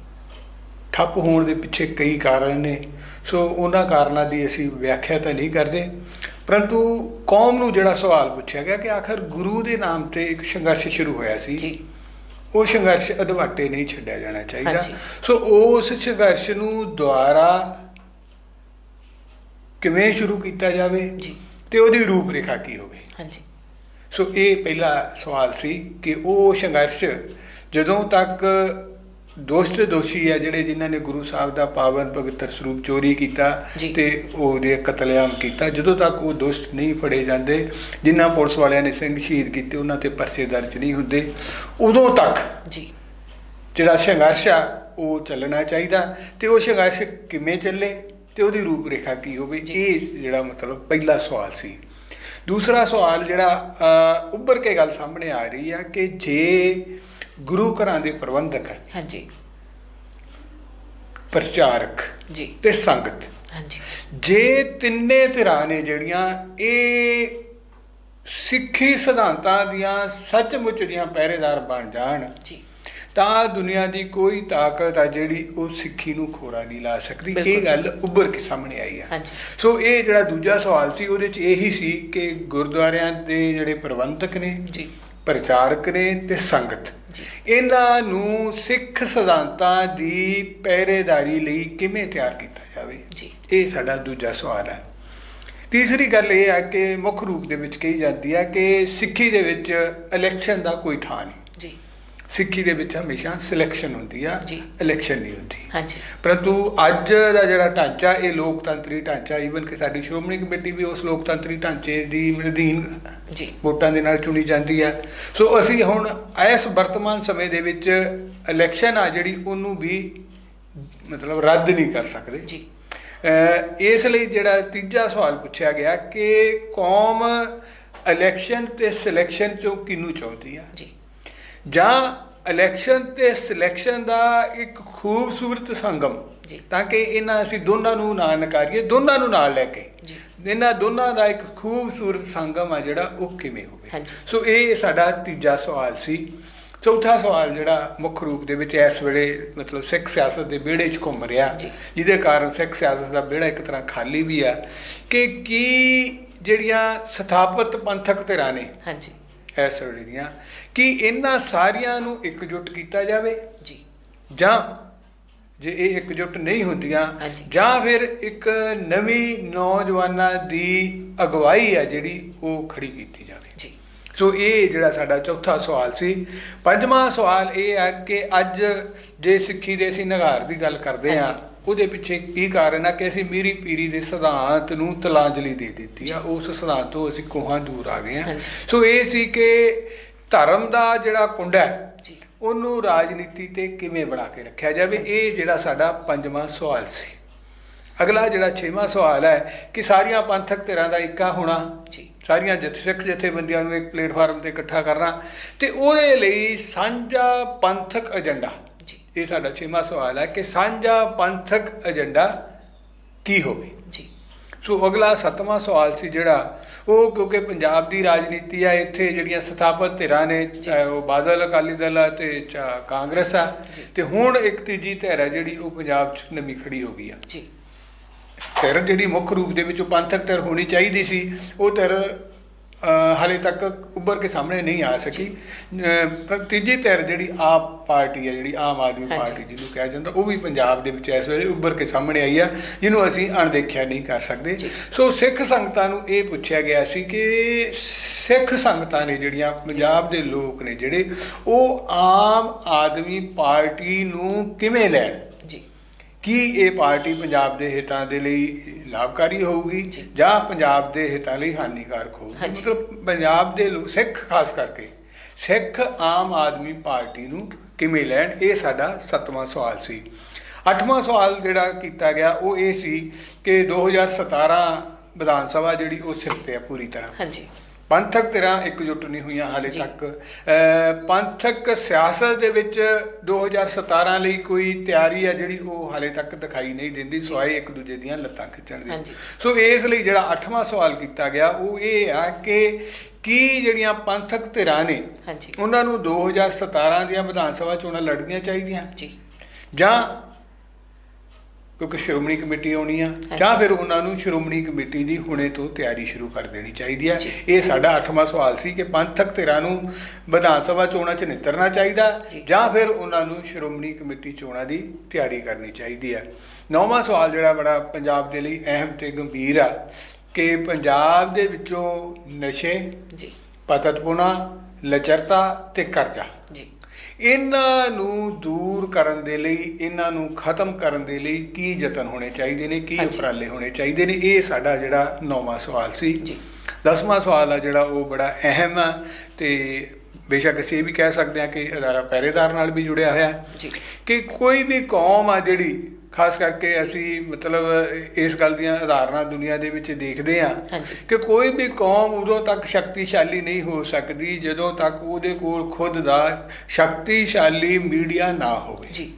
ਠੱਪ ਹੋਣ ਦੇ ਪਿੱਛੇ ਕਈ ਕਾਰਨ ਨੇ। ਸੋ ਉਹਨਾਂ ਕਾਰਨਾਂ ਦੀ ਅਸੀਂ ਵਿਆਖਿਆ ਤਾਂ ਨਹੀਂ ਕਰਦੇ। ਪਰੰਤੂ ਕੌਮ ਨੂੰ ਜਿਹੜਾ ਸਵਾਲ ਪੁੱਛਿਆ ਗਿਆ ਕਿ ਆਖਰ ਗੁਰੂ ਦੇ ਨਾਮ ਤੇ ਇੱਕ ਸੰਘਰਸ਼ ਸ਼ੁਰੂ ਹੋਇਆ ਸੀ। ਜੀ। ਉਹ ਸੰਘਰਸ਼ ਅਧਵਾਟੇ ਨਹੀਂ ਛੱਡਿਆ ਜਾਣਾ ਚਾਹੀਦਾ। ਸੋ ਉਸ ਸੰਘਰਸ਼ ਨੂੰ ਦੁਆਰਾ ਕਿਵੇਂ ਸ਼ੁਰੂ ਕੀਤਾ ਜਾਵੇ ਜੀ। ਤੇ ਉਹਦੀ ਰੂਪਰੇਖਾ ਕੀ ਹੋਵੇ? ਹਾਂਜੀ। ਸੋ ਇਹ ਪਹਿਲਾ ਸਵਾਲ ਸੀ ਕਿ ਉਹ ਸੰਘਰਸ਼ ਜਦੋਂ ਤੱਕ ਦੋਸ਼ਤ ਦੋਸ਼ੀ ਆ ਜਿਹੜੇ ਜਿਨ੍ਹਾਂ ਨੇ ਗੁਰੂ ਸਾਹਿਬ ਦਾ ਪਾਵਨ ਪਵਿੱਤਰ ਸਰੂਪ ਚੋਰੀ ਕੀਤਾ। ਤੇ ਉਹਦੇ ਕਤਲੇਆਮ ਕੀਤਾ ਜਦੋਂ ਤੱਕ ਉਹ ਦੋਸ਼ਤ ਨਹੀਂ ਫੜੇ ਜਾਂਦੇ ਜਿਨ੍ਹਾਂ ਪੁਲਿਸ ਵਾਲਿਆਂ ਨੇ ਸਿੰਘ ਸ਼ਹੀਦ ਕੀਤੇ ਉਹਨਾਂ ਤੇ ਪਰਚੇ ਦਰਜ ਨਹੀਂ ਹੁੰਦੇ ਉਦੋਂ ਤੱਕ ਜੀ ਜਿਹੜਾ ਸੰਘਰਸ਼ ਆ ਉਹ ਚੱਲਣਾ ਚਾਹੀਦਾ ਤੇ ਉਹ ਸੰਘਰਸ਼ ਕਿਵੇਂ ਚੱਲੇ ਤੇ ਉਹਦੀ ਰੂਪਰੇਖਾ ਕੀ ਹੋਵੇ। ਇਹ ਜਿਹੜਾ ਮਤਲਬ ਪਹਿਲਾ ਸਵਾਲ ਸੀ ਦੂਸਰਾ ਸਵਾਲ ਜਿਹੜਾ ਉੱਭਰ ਕੇ ਗੱਲ ਸਾਹਮਣੇ ਆ ਰਹੀ ਆ ਕਿ ਜੇ ਗੁਰੂ ਘਰਾਂ ਦੇ ਪ੍ਰਬੰਧਕ ਹਾਂਜੀ। ਪ੍ਰਚਾਰਕ ਜੀ। ਤੇ ਸੰਗਤ। ਹਾਂਜੀ। ਜੇ ਤਿੰਨੇ ਧਿਰਾਂ ਨੇ ਜਿਹੜੀਆਂ ਇਹ ਸਿੱਖੀ ਸਿਧਾਂਤਾਂ ਦੀਆਂ ਸੱਚਮੁੱਚ ਦੀਆਂ ਪਹਿਰੇਦਾਰ ਬਣ ਜਾਣ ਜੀ। ਤਾਂ ਦੁਨੀਆ ਦੀ ਕੋਈ ਤਾਕਤ ਆ ਜਿਹੜੀ ਉਹ ਸਿੱਖੀ ਨੂੰ ਖੋਰਾ ਨਹੀਂ ਲਾ ਸਕਦੀ। ਇਹ। ਗੱਲ ਉੱਭਰ ਕੇ ਸਾਹਮਣੇ ਆਈ ਆ। ਹਾਂਜੀ। ਸੋ ਇਹ ਜਿਹੜਾ ਦੂਜਾ ਸਵਾਲ ਸੀ ਉਹਦੇ ਚ ਇਹੀ ਸੀ ਕਿ ਗੁਰਦੁਆਰਿਆਂ ਦੇ ਜਿਹੜੇ ਪ੍ਰਬੰਧਕ ਨੇ ਜੀ। ਪ੍ਰਚਾਰਕ ਨੇ ਤੇ ਸੰਗਤ। ਇਹਨਾਂ ਨੂੰ ਸਿੱਖ ਸਿਧਾਂਤਾਂ ਦੀ ਪਹਿਰੇਦਾਰੀ ਲਈ ਕਿਵੇਂ ਤਿਆਰ ਕੀਤਾ ਜਾਵੇ? ਜੀ। ਇਹ ਸਾਡਾ ਦੂਜਾ ਸਵਾਲ ਹੈ। ਤੀਸਰੀ ਗੱਲ ਇਹ ਹੈ ਕਿ ਮੁੱਖ ਰੂਪ ਦੇ ਵਿੱਚ ਕਹੀ ਜਾਂਦੀ ਹੈ ਕਿ ਸਿੱਖੀ ਦੇ ਵਿੱਚ ਇਲੈਕਸ਼ਨ ਦਾ ਕੋਈ ਥਾਂ ਨਹੀਂ। ਸਿੱਖੀ ਦੇ ਵਿੱਚ ਹਮੇਸ਼ਾ ਸਿਲੈਕਸ਼ਨ ਹੁੰਦੀ ਆ। ਇਲੈਕਸ਼ਨ ਨਹੀਂ ਹੁੰਦੀ। ਹਾਂਜੀ। ਪਰੰਤੂ ਅੱਜ ਦਾ ਜਿਹੜਾ ਢਾਂਚਾ ਇਹ ਲੋਕਤੰਤਰੀ ਢਾਂਚਾ ਈਵਨ ਕਿ ਸਾਡੀ ਸ਼੍ਰੋਮਣੀ ਕਮੇਟੀ ਵੀ ਉਸ ਲੋਕਤੰਤਰੀ ਢਾਂਚੇ ਦੀ ਅਧੀਨ ਜੀ। ਵੋਟਾਂ ਦੇ ਨਾਲ ਚੁਣੀ ਜਾਂਦੀ ਹੈ ਸੋ ਅਸੀਂ ਹੁਣ ਇਸ ਵਰਤਮਾਨ ਸਮੇਂ ਦੇ ਵਿੱਚ ਇਲੈਕਸ਼ਨ ਆ ਜਿਹੜੀ ਉਹਨੂੰ ਵੀ ਮਤਲਬ ਰੱਦ ਨਹੀਂ ਕਰ ਸਕਦੇ। ਜੀ। ਇਸ ਲਈ ਜਿਹੜਾ ਤੀਜਾ ਸਵਾਲ ਪੁੱਛਿਆ ਗਿਆ ਕਿ ਕੌਮ ਇਲੈਕਸ਼ਨ ਤੇ ਸਿਲੈਕਸ਼ਨ ਚੋਂ ਕਿਹਨੂੰ ਚਾਹੁੰਦੀ ਆ? ਜੀ। ਜਾਂ ਇਲੈਕਸ਼ਨ ਤੇ ਸਿਲੈਕਸ਼ਨ ਦਾ ਇੱਕ ਖੂਬਸੂਰਤ ਸੰਗਮ। ਤਾਂ ਕਿ ਇਹਨਾਂ ਅਸੀਂ ਦੋਨਾਂ ਨੂੰ ਨਾ ਨਕਾਰੀਏ ਦੋਨਾਂ ਨੂੰ ਨਾਲ ਲੈ ਕੇ। ਇਹਨਾਂ ਦੋਨਾਂ ਦਾ ਇੱਕ ਖੂਬਸੂਰਤ ਸੰਗਮ ਆ ਜਿਹੜਾ ਉਹ ਕਿਵੇਂ ਹੋਵੇ। ਸੋ ਇਹ ਸਾਡਾ ਤੀਜਾ ਸਵਾਲ ਸੀ। ਚੌਥਾ ਸਵਾਲ ਜਿਹੜਾ ਮੁੱਖ ਰੂਪ ਦੇ ਵਿੱਚ ਇਸ ਵੇਲੇ ਮਤਲਬ ਸਿੱਖ ਸਿਆਸਤ ਦੇ ਵਿਹੜੇ 'ਚ ਘੁੰਮ ਰਿਹਾ। ਜਿਹਦੇ ਕਾਰਨ ਸਿੱਖ ਸਿਆਸਤ ਦਾ ਵਿਹੜਾ ਇੱਕ ਤਰ੍ਹਾਂ ਖਾਲੀ ਵੀ ਆ ਕਿ ਕੀ ਜਿਹੜੀਆਂ ਸਥਾਪਿਤ ਪੰਥਕ ਧਿਰਾਂ ਨੇ ਹਾਂਜੀ। ਇਸ ਵੇਲੇ ਦੀਆਂ ਕਿ ਇਹਨਾਂ ਸਾਰੀਆਂ ਨੂੰ ਇਕਜੁੱਟ ਕੀਤਾ ਜਾਵੇ? ਜੀ। ਜਾਂ ਜੇ ਇਹ ਇਕਜੁੱਟ ਨਹੀਂ ਹੁੰਦੀਆਂ। ਜਾਂ ਫਿਰ ਇੱਕ ਨਵੀਂ ਨੌਜਵਾਨਾਂ ਦੀ ਅਗਵਾਈ ਹੈ ਜਿਹੜੀ ਉਹ ਖੜੀ ਕੀਤੀ ਜਾਵੇ? ਜੀ। ਸੋ ਇਹ ਜਿਹੜਾ ਸਾਡਾ ਚੌਥਾ ਸਵਾਲ ਸੀ। ਪੰਜਵਾਂ ਸਵਾਲ ਇਹ ਹੈ ਕਿ ਅੱਜ ਜੇ ਸਿੱਖੀ ਦੇ ਅਸੀਂ ਨਿਗਾਰ ਦੀ ਗੱਲ ਕਰਦੇ ਹਾਂਜੀ। ਉਹਦੇ ਪਿੱਛੇ ਕੀ ਕਾਰਨ ਹੈ ਕਿ ਅਸੀਂ ਮੀਰੀ ਪੀਰੀ ਦੇ ਸਿਧਾਂਤ ਨੂੰ ਤਲਾਂਜਲੀ ਦੇ ਦਿੱਤੀ ਆ? ਉਸ ਸਿਧਾਂਤ ਤੋਂ ਅਸੀਂ ਕੋਹਾਂ ਦੂਰ ਆ ਗਏ ਹਾਂ। ਹਾਂਜੀ। ਸੋ ਇਹ ਸੀ ਕਿ ਧਰਮ ਦਾ ਜਿਹੜਾ ਕੁੰਡਾ ਹੈ ਜੀ। ਉਹਨੂੰ ਰਾਜਨੀਤੀ ਤੇ ਕਿਵੇਂ ਬਣਾ ਕੇ ਰੱਖਿਆ ਜਾਵੇ ਇਹ ਜਿਹੜਾ ਸਾਡਾ ਪੰਜਵਾਂ ਸਵਾਲ ਸੀ। ਅਗਲਾ ਜਿਹੜਾ ਛੇਵਾਂ ਸਵਾਲ ਹੈ ਕਿ ਸਾਰੀਆਂ ਪੰਥਕ ਧਿਰਾਂ ਦਾ ਇੱਕਾ ਹੋਣਾ ਜੀ। ਸਾਰੀਆਂ ਜਥ ਸਿੱਖ ਜਥੇਬੰਦੀਆਂ ਨੂੰ ਇੱਕ ਪਲੇਟਫਾਰਮ ਤੇ ਇਕੱਠਾ ਕਰਨਾ ਤੇ ਉਹਦੇ ਲਈ ਸਾਂਝਾ ਪੰਥਕ ਏਜੰਡਾ। ਜੀ। ਇਹ ਸਾਡਾ ਛੇਵਾਂ ਸਵਾਲ ਹੈ ਕਿ ਸਾਂਝਾ ਪੰਥਕ ਏਜੰਡਾ ਕੀ ਹੋਵੇ? ਜੀ। ਸੋ ਅਗਲਾ ਸੱਤਵਾਂ ਸਵਾਲ ਸੀ ਜਿਹੜਾ ਉਹ ਕਿਉਂਕਿ ਪੰਜਾਬ ਦੀ ਰਾਜਨੀਤੀ ਆ ਇੱਥੇ ਜਿਹੜੀਆਂ ਸਥਾਪਿਤ ਧਿਰਾਂ ਨੇ ਚਾਹੇ ਉਹ ਬਾਦਲ ਅਕਾਲੀ ਦਲ ਆ ਤੇ ਚਾ ਕਾਂਗਰਸ ਆ। ਤੇ ਹੁਣ ਇੱਕ ਤੀਜੀ ਧਿਰ ਹੈ ਜਿਹੜੀ ਉਹ ਪੰਜਾਬ 'ਚ ਨਵੀਂ ਖੜੀ ਹੋ ਗਈ ਆ ਜੀ ਧਿਰ ਜਿਹੜੀ ਮੁੱਖ ਰੂਪ ਦੇ ਵਿੱਚ ਉਹ ਪੰਥਕ ਧਿਰ ਹੋਣੀ ਚਾਹੀਦੀ ਸੀ ਉਹ ਧਿਰ ਹਾਲੇ ਤੱਕ ਉੱਭਰ ਕੇ ਸਾਹਮਣੇ ਨਹੀਂ ਆ ਸਕੀ। ਪਰ ਤੀਜੀ ਧਿਰ ਜਿਹੜੀ ਆਪ ਪਾਰਟੀ ਹੈ ਜਿਹੜੀ ਆਮ ਆਦਮੀ। ਪਾਰਟੀ ਜਿਹਨੂੰ ਕਿਹਾ ਜਾਂਦਾ ਉਹ ਵੀ ਪੰਜਾਬ ਦੇ ਵਿੱਚ ਇਸ ਵੇਲੇ ਉੱਭਰ ਕੇ ਸਾਹਮਣੇ ਆਈ ਆ ਜਿਹਨੂੰ ਅਸੀਂ ਅਣਦੇਖਿਆ ਨਹੀਂ ਕਰ ਸਕਦੇ। ਸੋ ਸਿੱਖ ਸੰਗਤਾਂ ਨੂੰ ਇਹ ਪੁੱਛਿਆ ਗਿਆ ਸੀ ਕਿ ਸਿੱਖ ਸੰਗਤਾਂ ਨੇ ਜਿਹੜੀਆਂ ਪੰਜਾਬ ਦੇ ਲੋਕ ਨੇ ਜਿਹੜੇ ਉਹ ਆਮ ਆਦਮੀ ਪਾਰਟੀ ਨੂੰ ਕਿਵੇਂ ਲੈਣ? ਕੀ ਇਹ ਪਾਰਟੀ ਪੰਜਾਬ ਦੇ ਹਿੱਤਾਂ ਦੇ ਲਈ ਲਾਭਕਾਰੀ ਹੋਊਗੀ ਜੀ। ਪੰਜਾਬ ਦੇ ਹਿੱਤਾਂ ਲਈ ਹਾਨੀਕਾਰਕ ਹੋਊਗੀ। ਮਤਲਬ ਪੰਜਾਬ ਦੇ ਲੋਕ ਸਿੱਖ ਖਾਸ ਕਰਕੇ ਸਿੱਖ ਆਮ ਆਦਮੀ ਪਾਰਟੀ ਨੂੰ ਕਿਵੇਂ ਲੈਣ? ਇਹ ਸਾਡਾ ਸੱਤਵਾਂ ਸਵਾਲ ਸੀ। ਅੱਠਵਾਂ ਸਵਾਲ ਜਿਹੜਾ ਕੀਤਾ ਗਿਆ ਉਹ ਇਹ ਸੀ ਕਿ 2017 ਵਿਧਾਨ ਸਭਾ ਜਿਹੜੀ ਉਹ ਸਿਰ ਤੇ ਹੈ ਪੂਰੀ ਤਰ੍ਹਾਂ। ਹਾਂਜੀ। ਪੰਥਕ ਧਿਰਾਂ ਇਕਜੁੱਟ ਨਹੀਂ ਹੋਈਆਂ ਹਾਲੇ। ਤੱਕ। ਪੰਥਕ ਸਿਆਸਤ ਦੇ ਵਿੱਚ 2017 ਲਈ ਕੋਈ ਤਿਆਰੀ ਹੈ ਜਿਹੜੀ ਉਹ ਹਾਲੇ ਤੱਕ ਦਿਖਾਈ ਨਹੀਂ ਦਿੰਦੀ ਸਵਾਏ ਇੱਕ ਦੂਜੇ ਦੀਆਂ ਲੱਤਾਂ ਖਿੱਚਣ ਦੀ। ਸੋ ਇਸ ਲਈ ਜਿਹੜਾ ਅੱਠਵਾਂ ਸਵਾਲ ਕੀਤਾ ਗਿਆ ਉਹ ਇਹ ਆ ਕਿ ਕੀ ਜਿਹੜੀਆਂ ਪੰਥਕ ਧਿਰਾਂ ਨੇ ਉਹਨਾਂ ਨੂੰ 2017 ਦੀਆਂ ਵਿਧਾਨ ਸਭਾ ਚੋਣਾਂ ਲੜਨੀਆਂ ਚਾਹੀਦੀਆਂ? ਜੀ। ਜਾਂ ਕਿਉਂਕਿ ਸ਼੍ਰੋਮਣੀ ਕਮੇਟੀ ਆਉਣੀ ਆ ਜਾਂ ਫਿਰ ਉਹਨਾਂ ਨੂੰ ਸ਼੍ਰੋਮਣੀ ਕਮੇਟੀ ਦੀ ਹੁਣੇ ਤੋਂ ਤਿਆਰੀ ਸ਼ੁਰੂ ਕਰ ਦੇਣੀ ਚਾਹੀਦੀ ਆ। ਜੀ। ਇਹ ਸਾਡਾ 8ਵਾਂ ਸਵਾਲ ਸੀ ਕਿ ਪੰਥਕ ਧਿਰਾਂ ਨੂੰ ਵਿਧਾਨ ਸਭਾ ਚੋਣਾਂ 'ਚ ਨਿੱਤਰਨਾ ਚਾਹੀਦਾ ਜੀ। ਫਿਰ ਉਹਨਾਂ ਨੂੰ ਸ਼੍ਰੋਮਣੀ ਕਮੇਟੀ ਚੋਣਾਂ ਦੀ ਤਿਆਰੀ ਕਰਨੀ ਚਾਹੀਦੀ ਆ। ਨੌਵਾਂ ਸਵਾਲ ਜਿਹੜਾ ਬੜਾ ਪੰਜਾਬ ਦੇ ਲਈ ਅਹਿਮ ਤੇ ਗੰਭੀਰ ਆ ਕਿ ਪੰਜਾਬ ਦੇ ਵਿੱਚੋਂ ਨਸ਼ੇ ਜੀ। ਪਤਤਪੁਣਾ ਲਚਰਤਾ ਤੇ ਕਰਜ਼ਾ ਜੀ। ਇਹਨਾਂ ਨੂੰ ਦੂਰ ਕਰਨ ਦੇ ਲਈ ਇਹਨਾਂ ਨੂੰ ਖਤਮ ਕਰਨ ਦੇ ਲਈ ਕੀ ਯਤਨ ਹੋਣੇ ਚਾਹੀਦੇ ਨੇ ਕੀ। ਉਪਰਾਲੇ ਹੋਣੇ ਚਾਹੀਦੇ ਨੇ ਇਹ ਸਾਡਾ ਜਿਹੜਾ ਨੌਵਾਂ ਸਵਾਲ ਸੀ ਜੀ। ਦਸਵਾਂ ਸਵਾਲ ਆ ਜਿਹੜਾ ਉਹ ਬੜਾ ਅਹਿਮ ਆ ਤੇ ਬੇਸ਼ੱਕ ਅਸੀਂ ਇਹ ਵੀ ਕਹਿ ਸਕਦੇ ਹਾਂ ਕਿ ਅਦਾਰਾ ਪਹਿਰੇਦਾਰ ਨਾਲ ਵੀ ਜੁੜਿਆ ਹੋਇਆ ਹੈ ਜੀ ਕਿ ਕੋਈ ਵੀ ਕੌਮ ਆ ਜਿਹੜੀ ਖਾਸ ਕਰਕੇ ਅਸੀਂ ਮਤਲਬ ਇਸ ਗੱਲ ਦੀਆਂ ਉਦਾਹਰਨਾਂ ਦੁਨੀਆ ਦੇ ਵਿੱਚ ਦੇਖਦੇ ਹਾਂ ਕਿ ਕੋਈ ਵੀ ਕੌਮ ਉਦੋਂ ਤੱਕ ਸ਼ਕਤੀਸ਼ਾਲੀ ਨਹੀਂ ਹੋ ਸਕਦੀ ਜਦੋਂ ਤੱਕ ਉਹਦੇ ਕੋਲ ਖੁਦ ਦਾ ਸ਼ਕਤੀਸ਼ਾਲੀ ਮੀਡੀਆ ਨਾ ਹੋਵੇ। ਜੀ।